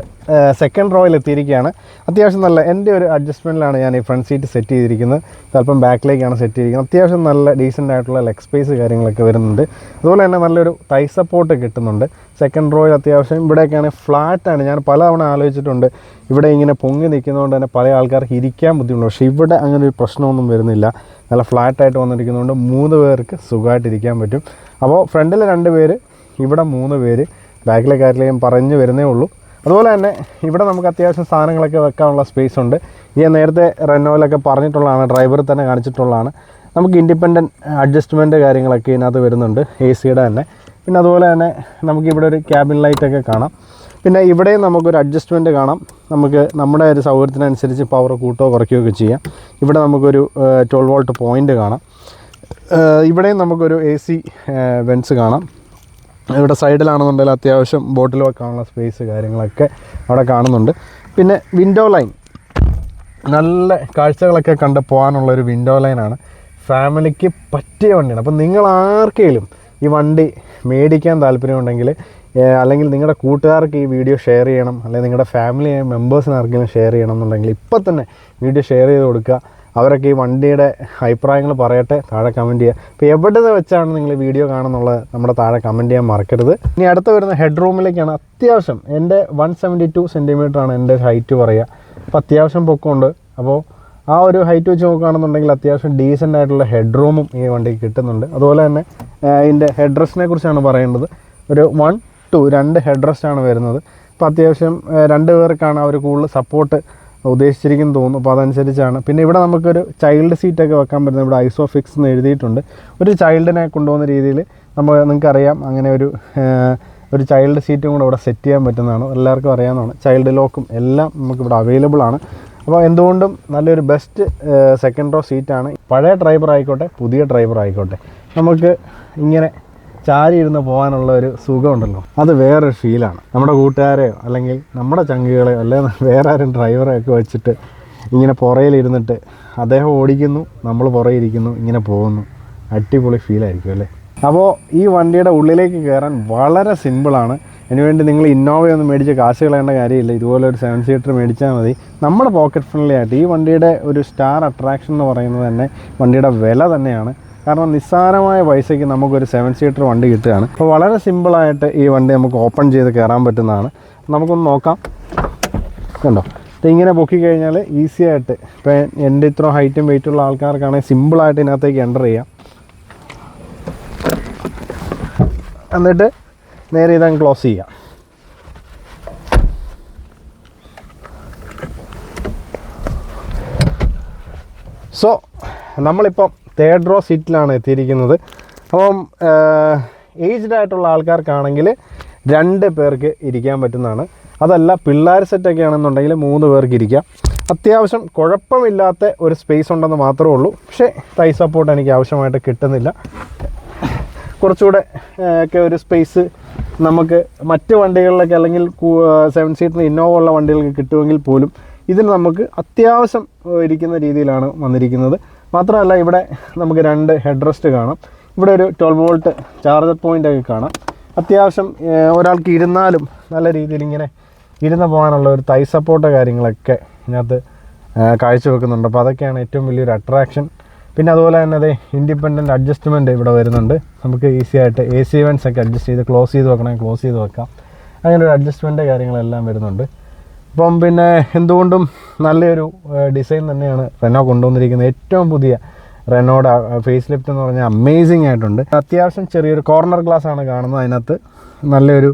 സെക്കൻഡ് റോയിൽ എത്തിയിരിക്കുകയാണ്. അത്യാവശ്യം നല്ല എന്റെ ഒരു അഡ്ജസ്റ്റ്മെന്റിലാണ് ഞാൻ ഈ ഫ്രണ്ട് സീറ്റ് സെറ്റ് ചെയ്തിരിക്കുന്നത്. ചിലപ്പം ബാക്കിലേക്കാണ് സെറ്റ് ചെയ്തിരിക്കുന്നത്. അത്യാവശ്യം നല്ല ഡീസന്റ് ആയിട്ടുള്ള ലെഗ് സ്പേസ് കാര്യങ്ങളൊക്കെ വരുന്നുണ്ട്. അതുപോലെ തന്നെ നല്ലൊരു തൈ സപ്പോർട്ട് കിട്ടുന്നുണ്ട്. സെക്കൻഡ് റോയിൽ അത്യാവശ്യം ഇവിടെയൊക്കെയാണ് ഫ്ലാറ്റാണ് ഞാൻ പല തവണ ആലോചിച്ചിട്ടുണ്ട് ഇവിടെ ഇങ്ങനെ പൊങ്ങി നിൽക്കുന്നതുകൊണ്ട് തന്നെ പല ആൾക്കാർക്ക് ഇരിക്കാൻ ബുദ്ധിമുട്ടുണ്ട്. പക്ഷേ ഇവിടെ അങ്ങനെ ഒരു പ്രശ്നമൊന്നും വരുന്നില്ല. നല്ല ഫ്ലാറ്റായിട്ട് വന്നിരിക്കുന്നതുകൊണ്ട് മൂന്ന് പേർക്ക് സുഖമായിട്ടിരിക്കാൻ പറ്റും. അപ്പോൾ ഫ്രണ്ടിൽ രണ്ട് പേര് ഇവിടെ മൂന്ന് പേര്. ബാക്കിലെ കാര്യത്തിലേക്കും പറഞ്ഞു വരുന്നേ ഉള്ളൂ. അതുപോലെ തന്നെ ഇവിടെ നമുക്ക് അത്യാവശ്യം സാധനങ്ങളൊക്കെ വെക്കാനുള്ള സ്പേസ് ഉണ്ട്. ഈ നേരത്തെ റെനോയിലൊക്കെ പറഞ്ഞിട്ടുള്ളതാണ് ഡ്രൈവർ തന്നെ കാണിച്ചിട്ടുള്ളതാണ്. നമുക്ക് ഇൻഡിപെൻഡന്റ് അഡ്ജസ്റ്റ്മെന്റ് കാര്യങ്ങളൊക്കെ ഇതിനകത്ത് വരുന്നുണ്ട് എ സിയുടെ തന്നെ. പിന്നെ അതുപോലെ തന്നെ നമുക്ക് ഇവിടെ ഒരു ക്യാബിൻ ലൈറ്റൊക്കെ കാണാം. പിന്നെ ഇവിടെയും നമുക്കൊരു അഡ്ജസ്റ്റ്മെന്റ് കാണാം. നമുക്ക് നമ്മുടെ ഒരു സൗകര്യത്തിനനുസരിച്ച് പവർ കൂട്ടോ കുറയ്ക്കുകയോ ഒക്കെ ചെയ്യാം. ഇവിടെ നമുക്കൊരു ട്വൽവ് വോൾട്ട് പോയിന്റ് കാണാം. ഇവിടെയും നമുക്കൊരു എ സി വെൻസ് കാണാം. ഇവിടെ സൈഡിലാണെന്നുണ്ടെങ്കിൽ അത്യാവശ്യം ബോട്ടിൽ വെക്കാനുള്ള സ്പേസ് കാര്യങ്ങളൊക്കെ അവിടെ കാണുന്നുണ്ട്. പിന്നെ വിൻഡോ ലൈൻ നല്ല കാഴ്ചകളൊക്കെ കണ്ട് പോകാനുള്ള ഒരു വിൻഡോ ലൈനാണ് ഫാമിലിക്ക് പറ്റിയ വണ്ടിയാണ്. അപ്പം നിങ്ങൾ ആർക്കെങ്കിലും ഈ വണ്ടി മേടിക്കാൻ താല്പര്യമുണ്ടെങ്കിൽ അല്ലെങ്കിൽ നിങ്ങളുടെ കൂട്ടുകാർക്ക് ഈ വീഡിയോ ഷെയർ ചെയ്യണം അല്ലെങ്കിൽ നിങ്ങളുടെ ഫാമിലി മെമ്പേഴ്സിന് ആർക്കെങ്കിലും ഷെയർ ചെയ്യണം എന്നുണ്ടെങ്കിൽ ഇപ്പം തന്നെ വീഡിയോ ഷെയർ ചെയ്ത് കൊടുക്കുക. അവരൊക്കെ ഈ വണ്ടിയുടെ അഭിപ്രായങ്ങൾ പറയട്ടെ താഴെ കമന്റ് ചെയ്യുക ഇപ്പോൾ എവിടെ വെച്ചാണ് നിങ്ങൾ വീഡിയോ കാണുന്നുള്ളത്? നമ്മുടെ താഴെ കമന്റ് ചെയ്യാൻ മറക്കരുത്. ഇനി അടുത്ത് വരുന്ന ഹെഡ് റൂമിലേക്കാണ് അത്യാവശ്യം എന്റെ വൺ സെവന്റി ടു ആണ് എന്റെ ഹൈറ്റ് പറയുക. അപ്പോൾ അത്യാവശ്യം പൊക്കമുണ്ട്. അപ്പോൾ ആ ഒരു ഹൈറ്റ് വെച്ച് നോക്കുകയാണെന്നുണ്ടെങ്കിൽ അത്യാവശ്യം ഡീസന്റ് ആയിട്ടുള്ള ഹെഡ് റൂമും ഈ വണ്ടിക്ക് കിട്ടുന്നുണ്ട്. അതുപോലെ തന്നെ ഇതിന്റെ ഹെഡ് റെസ്റ്റിനെ കുറിച്ചാണ് പറയേണ്ടത്. ഒരു വൺ ടു രണ്ട് ഹെഡ് റെസ്റ്റാണ് വരുന്നത്. അപ്പോൾ അത്യാവശ്യം രണ്ട് പേർക്കാണ് അവർ കൂടുതൽ സപ്പോർട്ട് ഉദ്ദേശിച്ചിരിക്കുന്നു തോന്നുന്നു. അപ്പോൾ അതനുസരിച്ചാണ്. പിന്നെ ഇവിടെ നമുക്കൊരു ചൈൽഡ് സീറ്റൊക്കെ വെക്കാൻ പറ്റുന്നത് ഇവിടെ ഐസോ ഫിക്സ് എന്ന് എഴുതിയിട്ടുണ്ട്. ഒരു ചൈൽഡിനെ കൊണ്ടുപോകുന്ന രീതിയിൽ നമ്മൾ നിങ്ങൾക്കറിയാം. അങ്ങനെ ഒരു ഒരു ചൈൽഡ് സീറ്റും കൂടെ ഇവിടെ സെറ്റ് ചെയ്യാൻ പറ്റുന്നതാണ്. എല്ലാവർക്കും അറിയാവുന്നതാണ്. ചൈൽഡ് ലോക്കും എല്ലാം നമുക്കിവിടെ അവൈലബിൾ ആണ്. അപ്പോൾ എന്തുകൊണ്ടും നല്ലൊരു ബെസ്റ്റ് സെക്കൻഡ് റോ സീറ്റാണ് പഴയ ഡ്രൈവർ ആയിക്കോട്ടെ പുതിയ ഡ്രൈവർ ആയിക്കോട്ടെ. നമുക്ക് ഇങ്ങനെ ചാരി ഇരുന്ന് പോകാനുള്ള ഒരു സുഖമുണ്ടല്ലോ. അത് വേറൊരു ഫീലാണ്. നമ്മുടെ കൂട്ടുകാരെയോ അല്ലെങ്കിൽ നമ്മുടെ ചങ്കുകളെയോ അല്ലെങ്കിൽ വേറെ ആരും ഡ്രൈവറെ ഒക്കെ വെച്ചിട്ട് ഇങ്ങനെ പുറയിലിരുന്നിട്ട് അദ്ദേഹം ഓടിക്കുന്നു നമ്മൾ പുറയിരിക്കുന്നു ഇങ്ങനെ പോകുന്നു. അടിപൊളി ഫീലായിരിക്കും അല്ലേ? അപ്പോൾ ഈ വണ്ടിയുടെ ഉള്ളിലേക്ക് കയറാൻ വളരെ സിമ്പിളാണ് അതിനുവേണ്ടി നിങ്ങൾ ഇന്നോവയൊന്നും മേടിച്ച് കാശ് കളയേണ്ട കാര്യമില്ല. ഇതുപോലെ ഒരു സെവൻ സീറ്റർ മേടിച്ചാൽ മതി. നമ്മുടെ പോക്കറ്റ് ഫ്രണ്ട്ലി ആയിട്ട് ഈ വണ്ടിയുടെ ഒരു സ്റ്റാർ അട്രാക്ഷൻ എന്ന് പറയുന്നത് തന്നെ വണ്ടിയുടെ വില തന്നെയാണ്. കാരണം നിസ്സാരമായ പൈസയ്ക്ക് നമുക്കൊരു സെവൻ സീറ്റർ വണ്ടി കിട്ടുകയാണ്. അപ്പോൾ വളരെ സിമ്പിളായിട്ട് ഈ വണ്ടി നമുക്ക് ഓപ്പൺ ചെയ്ത് കയറാൻ പറ്റുന്നതാണ്. നമുക്കൊന്ന് നോക്കാം. കണ്ടോ? ഇങ്ങനെ പൊക്കി കഴിഞ്ഞാൽ ഈസി ആയിട്ട് ഇപ്പോൾ എന്റെ ഇത്ര ഹൈറ്റും വെയിറ്റുള്ള ആൾക്കാർക്കാണെങ്കിൽ സിമ്പിളായിട്ട് ഇതിനകത്തേക്ക് എന്റർ ചെയ്യാം. എന്നിട്ട് നേരെ ഇതങ്ങ് ക്ലോസ് ചെയ്യാം. സോ നമ്മളിപ്പം തേർഡ് റോ സീറ്റിലാണ് എത്തിയിരിക്കുന്നത്. അപ്പം ഏജ്ഡ് ആയിട്ടുള്ള ആൾക്കാർക്കാണെങ്കിൽ രണ്ട് പേർക്ക് ഇരിക്കാൻ പറ്റുന്നതാണ്. അതല്ല പിള്ളേർ സെറ്റൊക്കെ ആണെന്നുണ്ടെങ്കിൽ മൂന്ന് പേർക്ക് ഇരിക്കാം. അത്യാവശ്യം കുഴപ്പമില്ലാത്ത ഒരു സ്പേസ് ഉണ്ടെന്ന് മാത്രമേ ഉള്ളൂ. പക്ഷേ തൈ സപ്പോർട്ട് എനിക്ക് ആവശ്യമായിട്ട് കിട്ടുന്നില്ല. കുറച്ചുകൂടെ ഒക്കെ ഒരു സ്പേസ് നമുക്ക് മറ്റ് വണ്ടികളിലൊക്കെ അല്ലെങ്കിൽ സെവൻ സീറ്റിന് ഇന്നോവ ഉള്ള വണ്ടികൾക്ക് കിട്ടുമെങ്കിൽ പോലും ഇതിന് നമുക്ക് അത്യാവശ്യം ഇരിക്കുന്ന രീതിയിലാണ് വന്നിരിക്കുന്നത്. മാത്രമല്ല ഇവിടെ നമുക്ക് രണ്ട് ഹെഡ് റെസ്റ്റ് കാണാം. ഇവിടെ ഒരു ട്വൽവ് വോൾട്ട് ചാർജർ പോയിന്റൊക്കെ കാണാം. അത്യാവശ്യം ഒരാൾക്ക് ഇരുന്നാലും നല്ല രീതിയിൽ ഇങ്ങനെ ഇരുന്ന് പോകാനുള്ള ഒരു തൈ സപ്പോർട്ട് കാര്യങ്ങളൊക്കെ ഇതിനകത്ത് കാഴ്ചവെക്കുന്നുണ്ട്. അപ്പോൾ അതൊക്കെയാണ് ഏറ്റവും വലിയൊരു അട്രാക്ഷൻ പിന്നെ അതുപോലെ തന്നെ അതേ ഇൻഡിപെൻഡന്റ് അഡ്ജസ്റ്റ്മെന്റ് ഇവിടെ വരുന്നുണ്ട്. നമുക്ക് ഈസി ആയിട്ട് എ സി വെൻസ് ഒക്കെ അഡ്ജസ്റ്റ് ചെയ്ത് ക്ലോസ് ചെയ്ത് വെക്കണമെങ്കിൽ ക്ലോസ് ചെയ്ത് വെക്കാം. അങ്ങനെ ഒരു അഡ്ജസ്റ്റ്മെന്റ് കാര്യങ്ങളെല്ലാം വരുന്നുണ്ട്. അപ്പം പിന്നെ എന്തുകൊണ്ടും നല്ലൊരു ഡിസൈൻ തന്നെയാണ് റെനോ കൊണ്ടുവന്നിരിക്കുന്നത്. ഏറ്റവും പുതിയ റെനോയുടെ ഫേസ് ലിഫ്റ്റ് എന്ന് പറഞ്ഞാൽ അമേസിംഗ് ആയിട്ടുണ്ട്. അത്യാവശ്യം ചെറിയൊരു കോർണർ ഗ്ലാസ് ആണ് കാണുന്നത് അതിനകത്ത്. നല്ലൊരു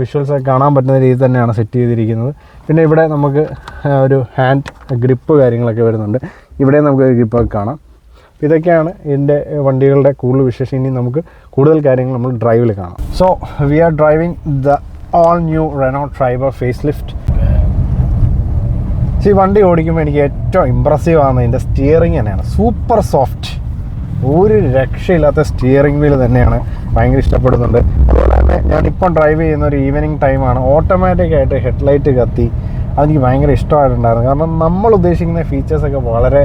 വിഷ്വൽസ് കാണാൻ പറ്റുന്ന രീതിയിൽ തന്നെയാണ് സെറ്റ് ചെയ്തിരിക്കുന്നത്. പിന്നെ ഇവിടെ നമുക്ക് ഒരു ഹാൻഡ് ഗ്രിപ്പ് കാര്യങ്ങളൊക്കെ വരുന്നുണ്ട്. ഇവിടെ നമുക്ക് ഗ്രിപ്പൊക്കെ കാണാം. ഇതൊക്കെയാണ് ഇതിന്റെ വണ്ടികളുടെ കൂടുതൽ വിശേഷം. ഇനി നമുക്ക് കൂടുതൽ കാര്യങ്ങൾ നമ്മൾ ഡ്രൈവിൽ കാണാം. So we are driving the all new Renault Triber face lift വണ്ടി ഓടിക്കുമ്പോൾ എനിക്ക് ഏറ്റവും ഇമ്പ്രസീവ് ആകുന്നത് ഇതിന്റെ സ്റ്റിയറിംഗ് തന്നെയാണ്. സൂപ്പർ സോഫ്റ്റ് ഒരു രക്ഷയില്ലാത്ത സ്റ്റിയറിംഗ് വീൽ തന്നെയാണ് ഭയങ്കര ഇഷ്ടപ്പെടുന്നുണ്ട്. അതുപോലെ തന്നെ ഞാനിപ്പം ഡ്രൈവ് ചെയ്യുന്ന ഒരു ഈവനിങ് ടൈമാണ് ഓട്ടോമാറ്റിക്കായിട്ട് ഹെഡ്ലൈറ്റ് കത്തി. അതെനിക്ക് ഭയങ്കര ഇഷ്ടമായിട്ടുണ്ടായിരുന്നു. കാരണം നമ്മൾ ഉദ്ദേശിക്കുന്ന ഫീച്ചേഴ്സൊക്കെ വളരെ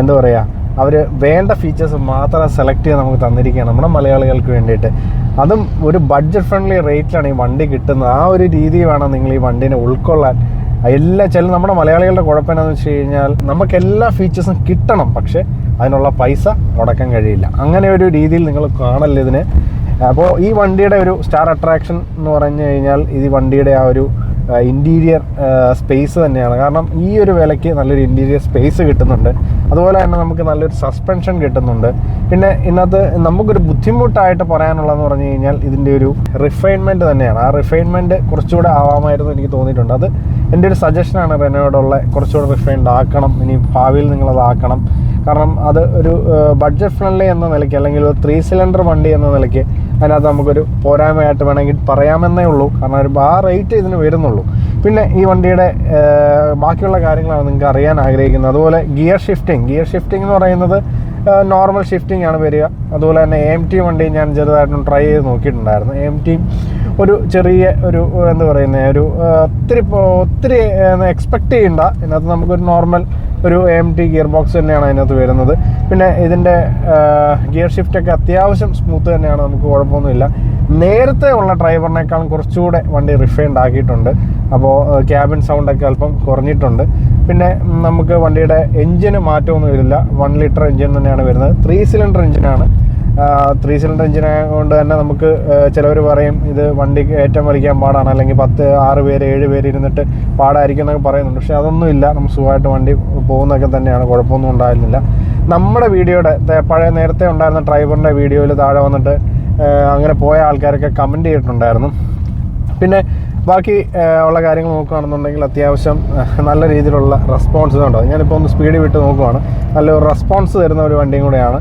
എന്താ പറയുക അവർ വേണ്ട ഫീച്ചേഴ്സ് മാത്രം സെലക്ട് ചെയ്ത് നമുക്ക് തന്നിരിക്കുകയാണ് നമ്മുടെ മലയാളികൾക്ക് വേണ്ടിയിട്ട്. അതും ഒരു ബഡ്ജറ്റ് ഫ്രണ്ട്ലി റേറ്റിലാണ് ഈ വണ്ടി കിട്ടുന്നത്. ആ ഒരു രീതി വേണം നിങ്ങൾ ഈ വണ്ടിനെ ഉൾക്കൊള്ളാൻ. എല്ലാ ചില നമ്മുടെ മലയാളികളുടെ കുഴപ്പം എന്താണെന്ന് വെച്ച് കഴിഞ്ഞാൽ നമുക്ക് എല്ലാ ഫീച്ചേഴ്സും കിട്ടണം പക്ഷേ അതിനുള്ള പൈസ മുടക്കാൻ കഴിയില്ല. അങ്ങനെ ഒരു രീതിയിൽ നിങ്ങൾ കാണല്ല ഇതിന്. അപ്പോൾ ഈ വണ്ടിയുടെ ഒരു സ്റ്റാർ അട്രാക്ഷൻ എന്ന് പറഞ്ഞു കഴിഞ്ഞാൽ ഈ വണ്ടിയുടെ ആ ഒരു ഇന്റീരിയർ സ്പേസ് തന്നെയാണ്. കാരണം ഈ ഒരു വിലയ്ക്ക് നല്ലൊരു ഇന്റീരിയർ സ്പേസ് കിട്ടുന്നുണ്ട്. അതുപോലെ തന്നെ നമുക്ക് നല്ലൊരു സസ്പെൻഷൻ കിട്ടുന്നുണ്ട്. പിന്നെ ഇന്നത്തെ നമുക്കൊരു ബുദ്ധിമുട്ടായിട്ട് പറയാനുള്ളതെന്ന് പറഞ്ഞു കഴിഞ്ഞാൽ ഇതിന്റെ ഒരു റിഫൈൻമെന്റ് തന്നെയാണ്. ആ റിഫൈൻമെന്റ് കുറച്ചുകൂടെ ആവാമായിരുന്നു എനിക്ക് തോന്നിയിട്ടുണ്ട്. അത് എന്റെ ഒരു സജഷനാണ് റെനോയോടുള്ള കുറച്ചുകൂടെ റിഫൈൻഡ് ആക്കണം. ഇനി ഭാവിയിൽ നിങ്ങളത് ആക്കണം കാരണം അത് ഒരു ബഡ്ജറ്റ് ഫ്രണ്ട്ലി എന്ന നിലയ്ക്ക് അല്ലെങ്കിൽ ഒരു ത്രീ സിലിണ്ടർ വണ്ടി എന്ന നിലയ്ക്ക് അതിനകത്ത് നമുക്കൊരു പോരായ്മയായിട്ട് വേണമെങ്കിൽ പറയാമെന്നേ ഉള്ളൂ. കാരണം ഒരു ആ റേറ്റ് ഇതിന് വരുന്നുള്ളൂ. പിന്നെ ഈ വണ്ടിയുടെ ബാക്കിയുള്ള കാര്യങ്ങളാണ് നിങ്ങൾക്ക് അറിയാൻ ആഗ്രഹിക്കുന്നത്. അതുപോലെ ഗിയർ ഷിഫ്റ്റിംഗ്. ഗിയർ ഷിഫ്റ്റിംഗ് എന്ന് പറയുന്നത് നോർമൽ ഷിഫ്റ്റിംഗ് ആണ് വരിക. അതുപോലെ തന്നെ എം ടി വണ്ടി ഞാൻ ചെറുതായിട്ടൊന്ന് ട്രൈ ചെയ്ത് നോക്കിയിട്ടുണ്ടായിരുന്നു. എം ടി ഒരു ചെറിയ ഒരു എന്താ പറയുന്നത് ഒരു ഒത്തിരി ഒത്തിരി എക്സ്പെക്ട് ചെയ്യണ്ട. ഇതിനകത്ത് നമുക്കൊരു നോർമൽ ഒരു എം ടി ഗിയർ ബോക്സ് തന്നെയാണ് അതിനകത്ത് വരുന്നത്. പിന്നെ ഇതിന്റെ ഗിയർ ഷിഫ്റ്റൊക്കെ അത്യാവശ്യം സ്മൂത്ത് തന്നെയാണ്. നമുക്ക് കുഴപ്പമൊന്നുമില്ല. നേരത്തെ ഉള്ള ഡ്രൈവറിനേക്കാളും കുറച്ചുകൂടെ വണ്ടി റിഫൈൻഡ് ആക്കിയിട്ടുണ്ട്. അപ്പോൾ ക്യാബിൻ സൗണ്ടൊക്കെ അല്പം കുറഞ്ഞിട്ടുണ്ട്. പിന്നെ നമുക്ക് വണ്ടിയുടെ എഞ്ചിന് മാറ്റമൊന്നും വരില്ല. വൺ ലിറ്റർ എഞ്ചിൻ തന്നെയാണ് വരുന്നത്. ത്രീ സിലിണ്ടർ എഞ്ചിനാണ് ത്രീ സിലിണ്ടർ എഞ്ചിൻ ആയതുകൊണ്ട് തന്നെ നമുക്ക് ചിലവർ പറയും ഇത് വണ്ടി ഏറ്റവും വലിക്കാൻ പാടാണ്. അല്ലെങ്കിൽ പത്ത് ആറ് പേര് ഏഴ് പേര് ഇരുന്നിട്ട് പാടായിരിക്കും എന്നൊക്കെ പറയുന്നുണ്ട്. പക്ഷേ അതൊന്നും ഇല്ല. നമുക്ക് സുഖമായിട്ട് വണ്ടി പോകുന്നതൊക്കെ തന്നെയാണ്. കുഴപ്പമൊന്നും ഉണ്ടായിരുന്നില്ല. നമ്മുടെ വീഡിയോയുടെ പഴയ നേരത്തെ ഉണ്ടായിരുന്ന ഡ്രൈവറിന്റെ വീഡിയോയിൽ താഴെ വന്നിട്ട് അങ്ങനെ പോയ ആൾക്കാരൊക്കെ കമന്റ് ചെയ്തിട്ടുണ്ടായിരുന്നു. പിന്നെ ബാക്കി ഉള്ള കാര്യങ്ങൾ നോക്കുകയാണെന്നുണ്ടെങ്കിൽ അത്യാവശ്യം നല്ല രീതിയിലുള്ള റെസ്പോൺസ് ഉണ്ടാവും ഞാനിപ്പോൾ ഒന്ന് സ്പീഡ് വിട്ട് നോക്കുവാണ്. നല്ലൊരു റെസ്പോൺസ് തരുന്ന ഒരു വണ്ടിയും കൂടെയാണ്.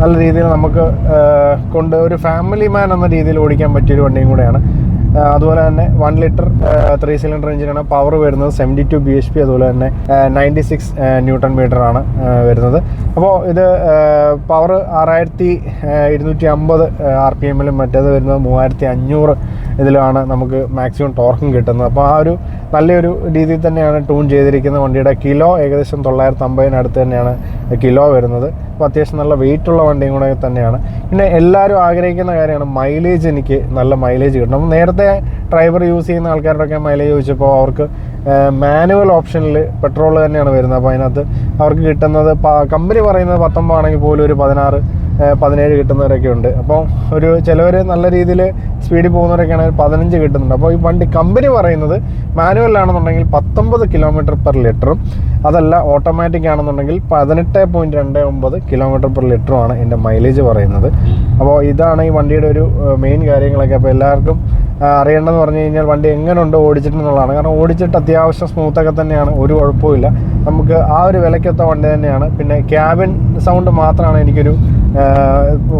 നല്ല രീതിയിൽ നമുക്ക് കൊണ്ട് ഒരു ഫാമിലി മാൻ എന്ന രീതിയിൽ ഓടിക്കാൻ പറ്റിയൊരു വണ്ടിയും കൂടെയാണ്. അതുപോലെ തന്നെ വൺ ലിറ്റർ ത്രീ സിലിണ്ടർ എഞ്ചിനാണ് പവർ വരുന്നത് seventy two B H P അതുപോലെ തന്നെ നയന്റി സിക്സ് ന്യൂട്ടൺ ആണ് വരുന്നത്. അപ്പോൾ ഇത് പവർ ആറായിരത്തി ഇരുന്നൂറ്റി അമ്പത് ആർ പി എമ്മിലും മറ്റേത് വരുന്നത് മൂവായിരത്തി അഞ്ഞൂറ് ഇതിലാണ് നമുക്ക് മാക്സിമം ടോർക്കും കിട്ടുന്നത്. അപ്പോൾ ആ ഒരു നല്ലൊരു രീതിയിൽ തന്നെയാണ് ട്യൂൺ ചെയ്തിരിക്കുന്ന വണ്ടിയുടെ. കിലോ ഏകദേശം തൊള്ളായിരത്തി അമ്പതിനടുത്ത് തന്നെയാണ് കിലോ വരുന്നത്. അപ്പോൾ അത്യാവശ്യം നല്ല വെയിറ്റ് ഉള്ള വണ്ടിയും കൂടെ തന്നെയാണ്. പിന്നെ എല്ലാവരും ആഗ്രഹിക്കുന്ന കാര്യമാണ് മൈലേജ് എനിക്ക് നല്ല മൈലേജ് കിട്ടണം. അപ്പോൾ നേരത്തെ ഡ്രൈവർ യൂസ് ചെയ്യുന്ന ആൾക്കാരുടെയൊക്കെ മൈലേജ് ചോദിച്ചപ്പോൾ അവർക്ക് മാനുവൽ ഓപ്ഷനിൽ പെട്രോൾ തന്നെയാണ് വരുന്നത്. അപ്പോൾ അതിനകത്ത് അവർക്ക് കിട്ടുന്നത് കമ്പനി പറയുന്നത് പത്തൊമ്പതാണെങ്കിൽ പോലും ഒരു പതിനാറ് പതിനേഴ് കിട്ടുന്നവരൊക്കെ ഉണ്ട്. അപ്പോൾ ഒരു ചിലവർ നല്ല രീതിയിൽ സ്പീഡിൽ പോകുന്നവരൊക്കെ ആണെങ്കിൽ പതിനഞ്ച് കിട്ടുന്നുണ്ട്. അപ്പോൾ ഈ വണ്ടി കമ്പനി പറയുന്നത് മാനുവലാണെന്നുണ്ടെങ്കിൽ പത്തൊമ്പത് കിലോമീറ്റർ പെർ ലിറ്ററും അതല്ല ഓട്ടോമാറ്റിക് ആണെന്നുണ്ടെങ്കിൽ പതിനെട്ട് പോയിന്റ് രണ്ട് ഒമ്പത് കിലോമീറ്റർ പെർ ലിറ്ററുമാണ് എന്റെ മൈലേജ് പറയുന്നത്. അപ്പോൾ ഇതാണ് ഈ വണ്ടിയുടെ ഒരു മെയിൻ കാര്യങ്ങളൊക്കെ. അപ്പോൾ എല്ലാവർക്കും അറിയേണ്ടതെന്ന് പറഞ്ഞു കഴിഞ്ഞാൽ വണ്ടി എങ്ങനെയുണ്ട് ഓടിച്ചിട്ടുള്ളതാണ് കാരണം ഓടിച്ചിട്ട് അത്യാവശ്യം സ്മൂത്തൊക്കെ തന്നെയാണ്. ഒരു കുഴപ്പമില്ല നമുക്ക് ആ ഒരു വിലയ്ക്കൊത്ത വണ്ടി തന്നെയാണ്. പിന്നെ ക്യാബിൻ സൗണ്ട് മാത്രമാണ് എനിക്കൊരു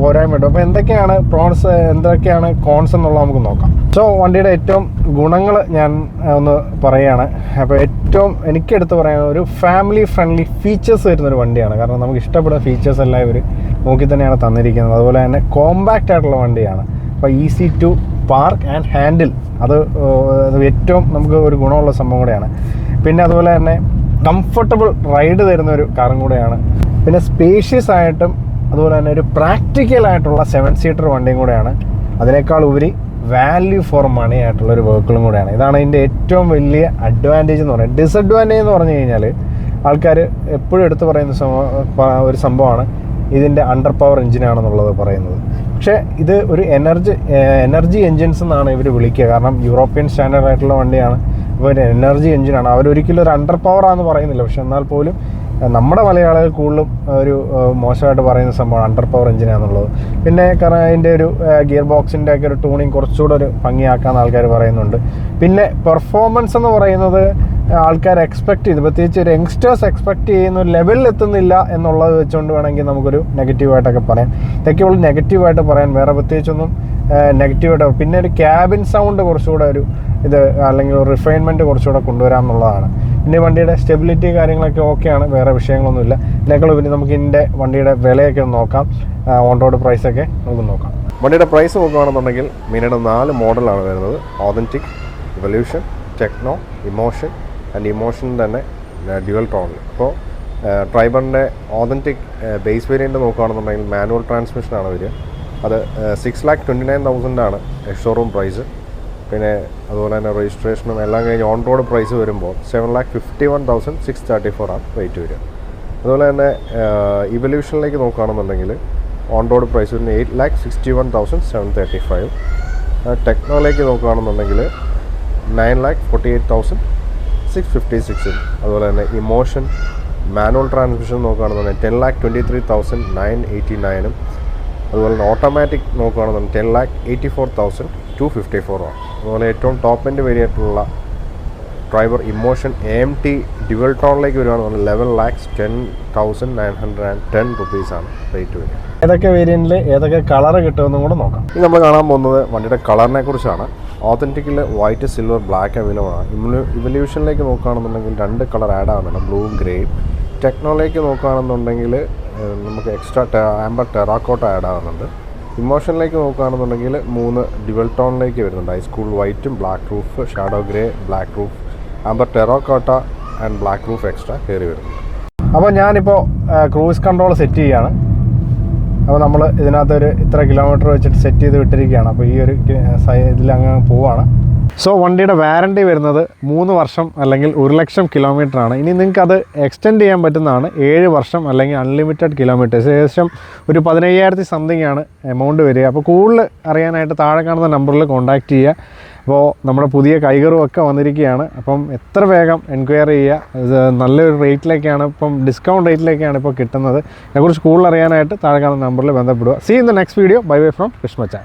പോരായ്മ കിട്ടും അപ്പോൾ എന്തൊക്കെയാണ് പ്രോൺസ് എന്തൊക്കെയാണ് കോൺസ് എന്നുള്ളത് നമുക്ക് നോക്കാം. സോ വണ്ടിയുടെ ഏറ്റവും ഗുണങ്ങൾ ഞാൻ ഒന്ന് പറയുകയാണ്. അപ്പോൾ ഏറ്റവും എനിക്ക് എനിക്കെടുത്ത് പറയാൻ ഒരു ഫാമിലി ഫ്രണ്ട്ലി ഫീച്ചേഴ്സ് വരുന്ന ഒരു വണ്ടിയാണ്. കാരണം നമുക്ക് ഇഷ്ടപ്പെടുന്ന ഫീച്ചേഴ്സ് എല്ലാം ഇവർ നോക്കി തന്നെയാണ് തന്നിരിക്കുന്നത്. അതുപോലെ തന്നെ കോമ്പാക്റ്റ് ആയിട്ടുള്ള വണ്ടിയാണ്. അപ്പോൾ easy to park and handle അത് ഏറ്റവും നമുക്ക് ഒരു ഗുണമുള്ള സംഭവം കൂടെയാണ്. പിന്നെ അതുപോലെ തന്നെ കംഫർട്ടബിൾ റൈഡ് തരുന്ന ഒരു കാറും കൂടെയാണ്. പിന്നെ സ്പേഷ്യസ് ആയിട്ടും അതുപോലെ തന്നെ ഒരു പ്രാക്ടിക്കൽ ആയിട്ടുള്ള സെവൻ സീറ്റർ വണ്ടിയും കൂടെയാണ്. അതിനേക്കാൾ ഉപരി വാല്യൂ ഫോർ മണി ആയിട്ടുള്ള ഒരു വെഹിക്കിളും കൂടെയാണ്. ഇതാണ് ഇതിന്റെ ഏറ്റവും വലിയ അഡ്വാന്റേജ് എന്ന് പറയുന്നത് ഡിസഡ്വാന്റേജ് എന്ന് പറഞ്ഞു കഴിഞ്ഞാൽ ആൾക്കാർ എപ്പോഴും എടുത്തു പറയുന്ന ഒരു സംഭവമാണ് ഇതിന്റെ അണ്ടർ പവർ എഞ്ചിനാണെന്നുള്ളത് പറയുന്നത്. പക്ഷേ ഇത് ഒരു എനർജി എനർജി എഞ്ചിൻസ് എന്നാണ് ഇവർ വിളിക്കുക. കാരണം യൂറോപ്യൻ സ്റ്റാൻഡേർഡ് ആയിട്ടുള്ള വണ്ടിയാണ്. അപ്പോൾ ഒരു എനർജി എഞ്ചിനാണ് അവരൊരിക്കലും ഒരു അണ്ടർ പവർ ആണെന്ന് പറയുന്നില്ല. പക്ഷെ എന്നാൽ പോലും നമ്മുടെ മലയാളികൾ കൂടുതലും ഒരു മോശമായിട്ട് പറയുന്ന സംഭവമാണ് അണ്ടർ പവർ എഞ്ചിനാണെന്നുള്ളത് പിന്നെ കാരണം അതിന്റെ ഒരു ഗിയർ ബോക്സിന്റെ ഒക്കെ ഒരു ട്യൂണിങ് കുറച്ചുകൂടെ ഒരു ഭംഗിയാക്കാമെന്ന് ആൾക്കാർ പറയുന്നുണ്ട്. പിന്നെ പെർഫോമൻസ് എന്ന് പറയുന്നത് ആൾക്കാർ എക്സ്പെക്ട് ചെയ്ത്. പ്രത്യേകിച്ച് ഒരു യങ്സ്റ്റേഴ്സ് എക്സ്പെക്ട് ചെയ്യുന്ന ഒരു ലെവലിൽ എത്തുന്നില്ല എന്നുള്ളത് വെച്ചുകൊണ്ട് വേണമെങ്കിൽ നമുക്കൊരു നെഗറ്റീവായിട്ടൊക്കെ പറയാം. ഇതൊക്കെ ഉള്ളു നെഗറ്റീവായിട്ട് പറയാൻ വേറെ പ്രത്യേകിച്ചൊന്നും നെഗറ്റീവായിട്ട് പിന്നെ ഒരു ക്യാബിൻ സൗണ്ട് കുറച്ചുകൂടെ ഒരു ഇത് അല്ലെങ്കിൽ ഒരു റിഫൈൻമെന്റ് കുറച്ചുകൂടെ കൊണ്ടുവരാം എന്നുള്ളതാണ്. പിന്നെ വണ്ടിയുടെ സ്റ്റെബിലിറ്റി കാര്യങ്ങളൊക്കെ ഓക്കെയാണ് വേറെ വിഷയങ്ങളൊന്നുമില്ല. ഇതിനേക്കാൾ പിന്നെ നമുക്ക് ഇതിന്റെ വണ്ടിയുടെ വിലയൊക്കെ ഒന്ന് നോക്കാം. ഓൺ റോഡ് പ്രൈസൊക്കെ നമുക്ക് നോക്കാം. വണ്ടിയുടെ പ്രൈസ് നോക്കുകയാണെന്നുണ്ടെങ്കിൽ മീനയുടെ നാല് മോഡലാണ് വരുന്നത്. Authentic evolution techno emotion and emotion തന്നെ ഡ്യുവൽ ടോണിൽ അപ്പോൾ ട്രൈബറിന്റെ ഓതന്റിക് ബേസ് വേരിയന്റ് നോക്കുകയാണെന്നുണ്ടെങ്കിൽ മാനുവൽ ട്രാൻസ്മിഷനാണ് വരിക. അത് സിക്സ് ലാക്ക് ട്വന്റി നയൻ തൗസൻഡാണ് ഷോറൂം പ്രൈസ് പിന്നെ അതുപോലെ തന്നെ രജിസ്ട്രേഷനും എല്ലാം കഴിഞ്ഞ് ഓൺ റോഡ് പ്രൈസ് വരുമ്പോൾ seven lakh fifty one thousand six thirty four ആണ് റേറ്റ് വരിക. അതുപോലെ തന്നെ ഇവല്യൂഷനിലേക്ക് നോക്കുകയാണെന്നുണ്ടെങ്കിൽ ഓൺ റോഡ് പ്രൈസ് വരുന്ന eight lakh sixty one thousand seven thirty five ടെക്നോയിലേക്ക് നോക്കുകയാണെന്നുണ്ടെങ്കിൽ nine lakh forty eight thousand six fifty സിക്സും അതുപോലെ തന്നെ ഇമോഷൻ മാനുവൽ ട്രാൻസ്മിഷൻ നോക്കുകയാണെന്നുണ്ടെങ്കിൽ ten lakh twenty three thousand nine eighty നയനും അതുപോലെ തന്നെ ഓട്ടോമാറ്റിക് നോക്കുകയാണെന്നുണ്ടെങ്കിൽ ten lakh eighty four thousand two fifty ഫോറുമാണ് അതുപോലെ ഏറ്റവും top end വേരിയായിട്ടുള്ള Triber emotion A T dual ടോണിലേക്ക് വരുവാണെന്നുണ്ടെങ്കിൽ eleven lakhs ten thousand nine hundred and ten റുപ്പീസാണ് rate വരിക ഏതൊക്കെ വേരിയന്റിൽ ഏതൊക്കെ colour കിട്ടുമെന്നും കൂടെ നോക്കാം. ഇനി നമ്മൾ കാണാൻ പോകുന്നത് വണ്ടിയുടെ കളറിനെ കുറിച്ചാണ്. ഓത്തന്റിക്കിൽ വൈറ്റ് സിൽവർ ബ്ലാക്ക് അവൈലബിൾ ആണ്. ഇമ്മ്യൂ ഇവല്യൂഷനിലേക്ക് നോക്കുകയാണെന്നുണ്ടെങ്കിൽ രണ്ട് കളർ ആഡ് ആവുന്നുണ്ട് ബ്ലൂവും ഗ്രേയും ടെക്നോയിലേക്ക് നോക്കുകയാണെന്നുണ്ടെങ്കിൽ നമുക്ക് എക്സ്ട്രാ ആംബർ ടെറാക്കോട്ട ആഡ് ആവുന്നുണ്ട്. ഇമോഷനിലേക്ക് നോക്കുകയാണെന്നുണ്ടെങ്കിൽ മൂന്ന് ഡിവൽ ടോണിലേക്ക് വരുന്നുണ്ട്. ഹൈസ്കൂൾ വൈറ്റും black roof shadow grey black roof amber terracotta and black roof extra കയറി വരുന്നുണ്ട്. അപ്പോൾ ഞാനിപ്പോൾ ക്രൂസ് കൺട്രോൾ സെറ്റ് ചെയ്യുകയാണ്. അപ്പോൾ നമ്മൾ ഇതിനകത്ത് ഒരു ഇത്ര കിലോമീറ്റർ വെച്ചിട്ട് സെറ്റ് ചെയ്ത് വിട്ടിരിക്കുകയാണ്. അപ്പോൾ ഈ ഒരു ഇതിൽ അങ്ങ് പോവാണ്. സോ വണ്ടിയുടെ വാറണ്ടി വരുന്നത് മൂന്ന് വർഷം അല്ലെങ്കിൽ ഒരു ലക്ഷം കിലോമീറ്റർ ആണ്. ഇനി നിങ്ങൾക്ക് അത് എക്സ്റ്റെൻഡ് ചെയ്യാൻ പറ്റുന്നതാണ് ഏഴ് വർഷം അല്ലെങ്കിൽ അൺലിമിറ്റഡ് കിലോമീറ്റേഴ്സ് ഏകദേശം ഒരു പതിനയ്യായിരത്തി സംതിങ് ആണ് എമൗണ്ട് വരിക. അപ്പോൾ കൂടുതൽ അറിയാനായിട്ട് താഴെ കാണുന്ന നമ്പറിൽ കോൺടാക്റ്റ് ചെയ്യുക. അപ്പോൾ നമ്മുടെ പുതിയ കൈകറും ഒക്കെ വന്നിരിക്കുകയാണ്. അപ്പം എത്ര വേഗം എൻക്വയറി ചെയ്യുക നല്ലൊരു റേറ്റിലേക്കാണ് ഇപ്പം ഡിസ്കൗണ്ട് റേറ്റിലേക്കാണ് ഇപ്പോൾ കിട്ടുന്നത്. ഇതിനെക്കുറിച്ച് കൂടുതൽ അറിയാനായിട്ട് താഴെ കാണുന്ന നമ്പറിൽ ബന്ധപ്പെടുക. See in the next video bye bye from Krishna Chan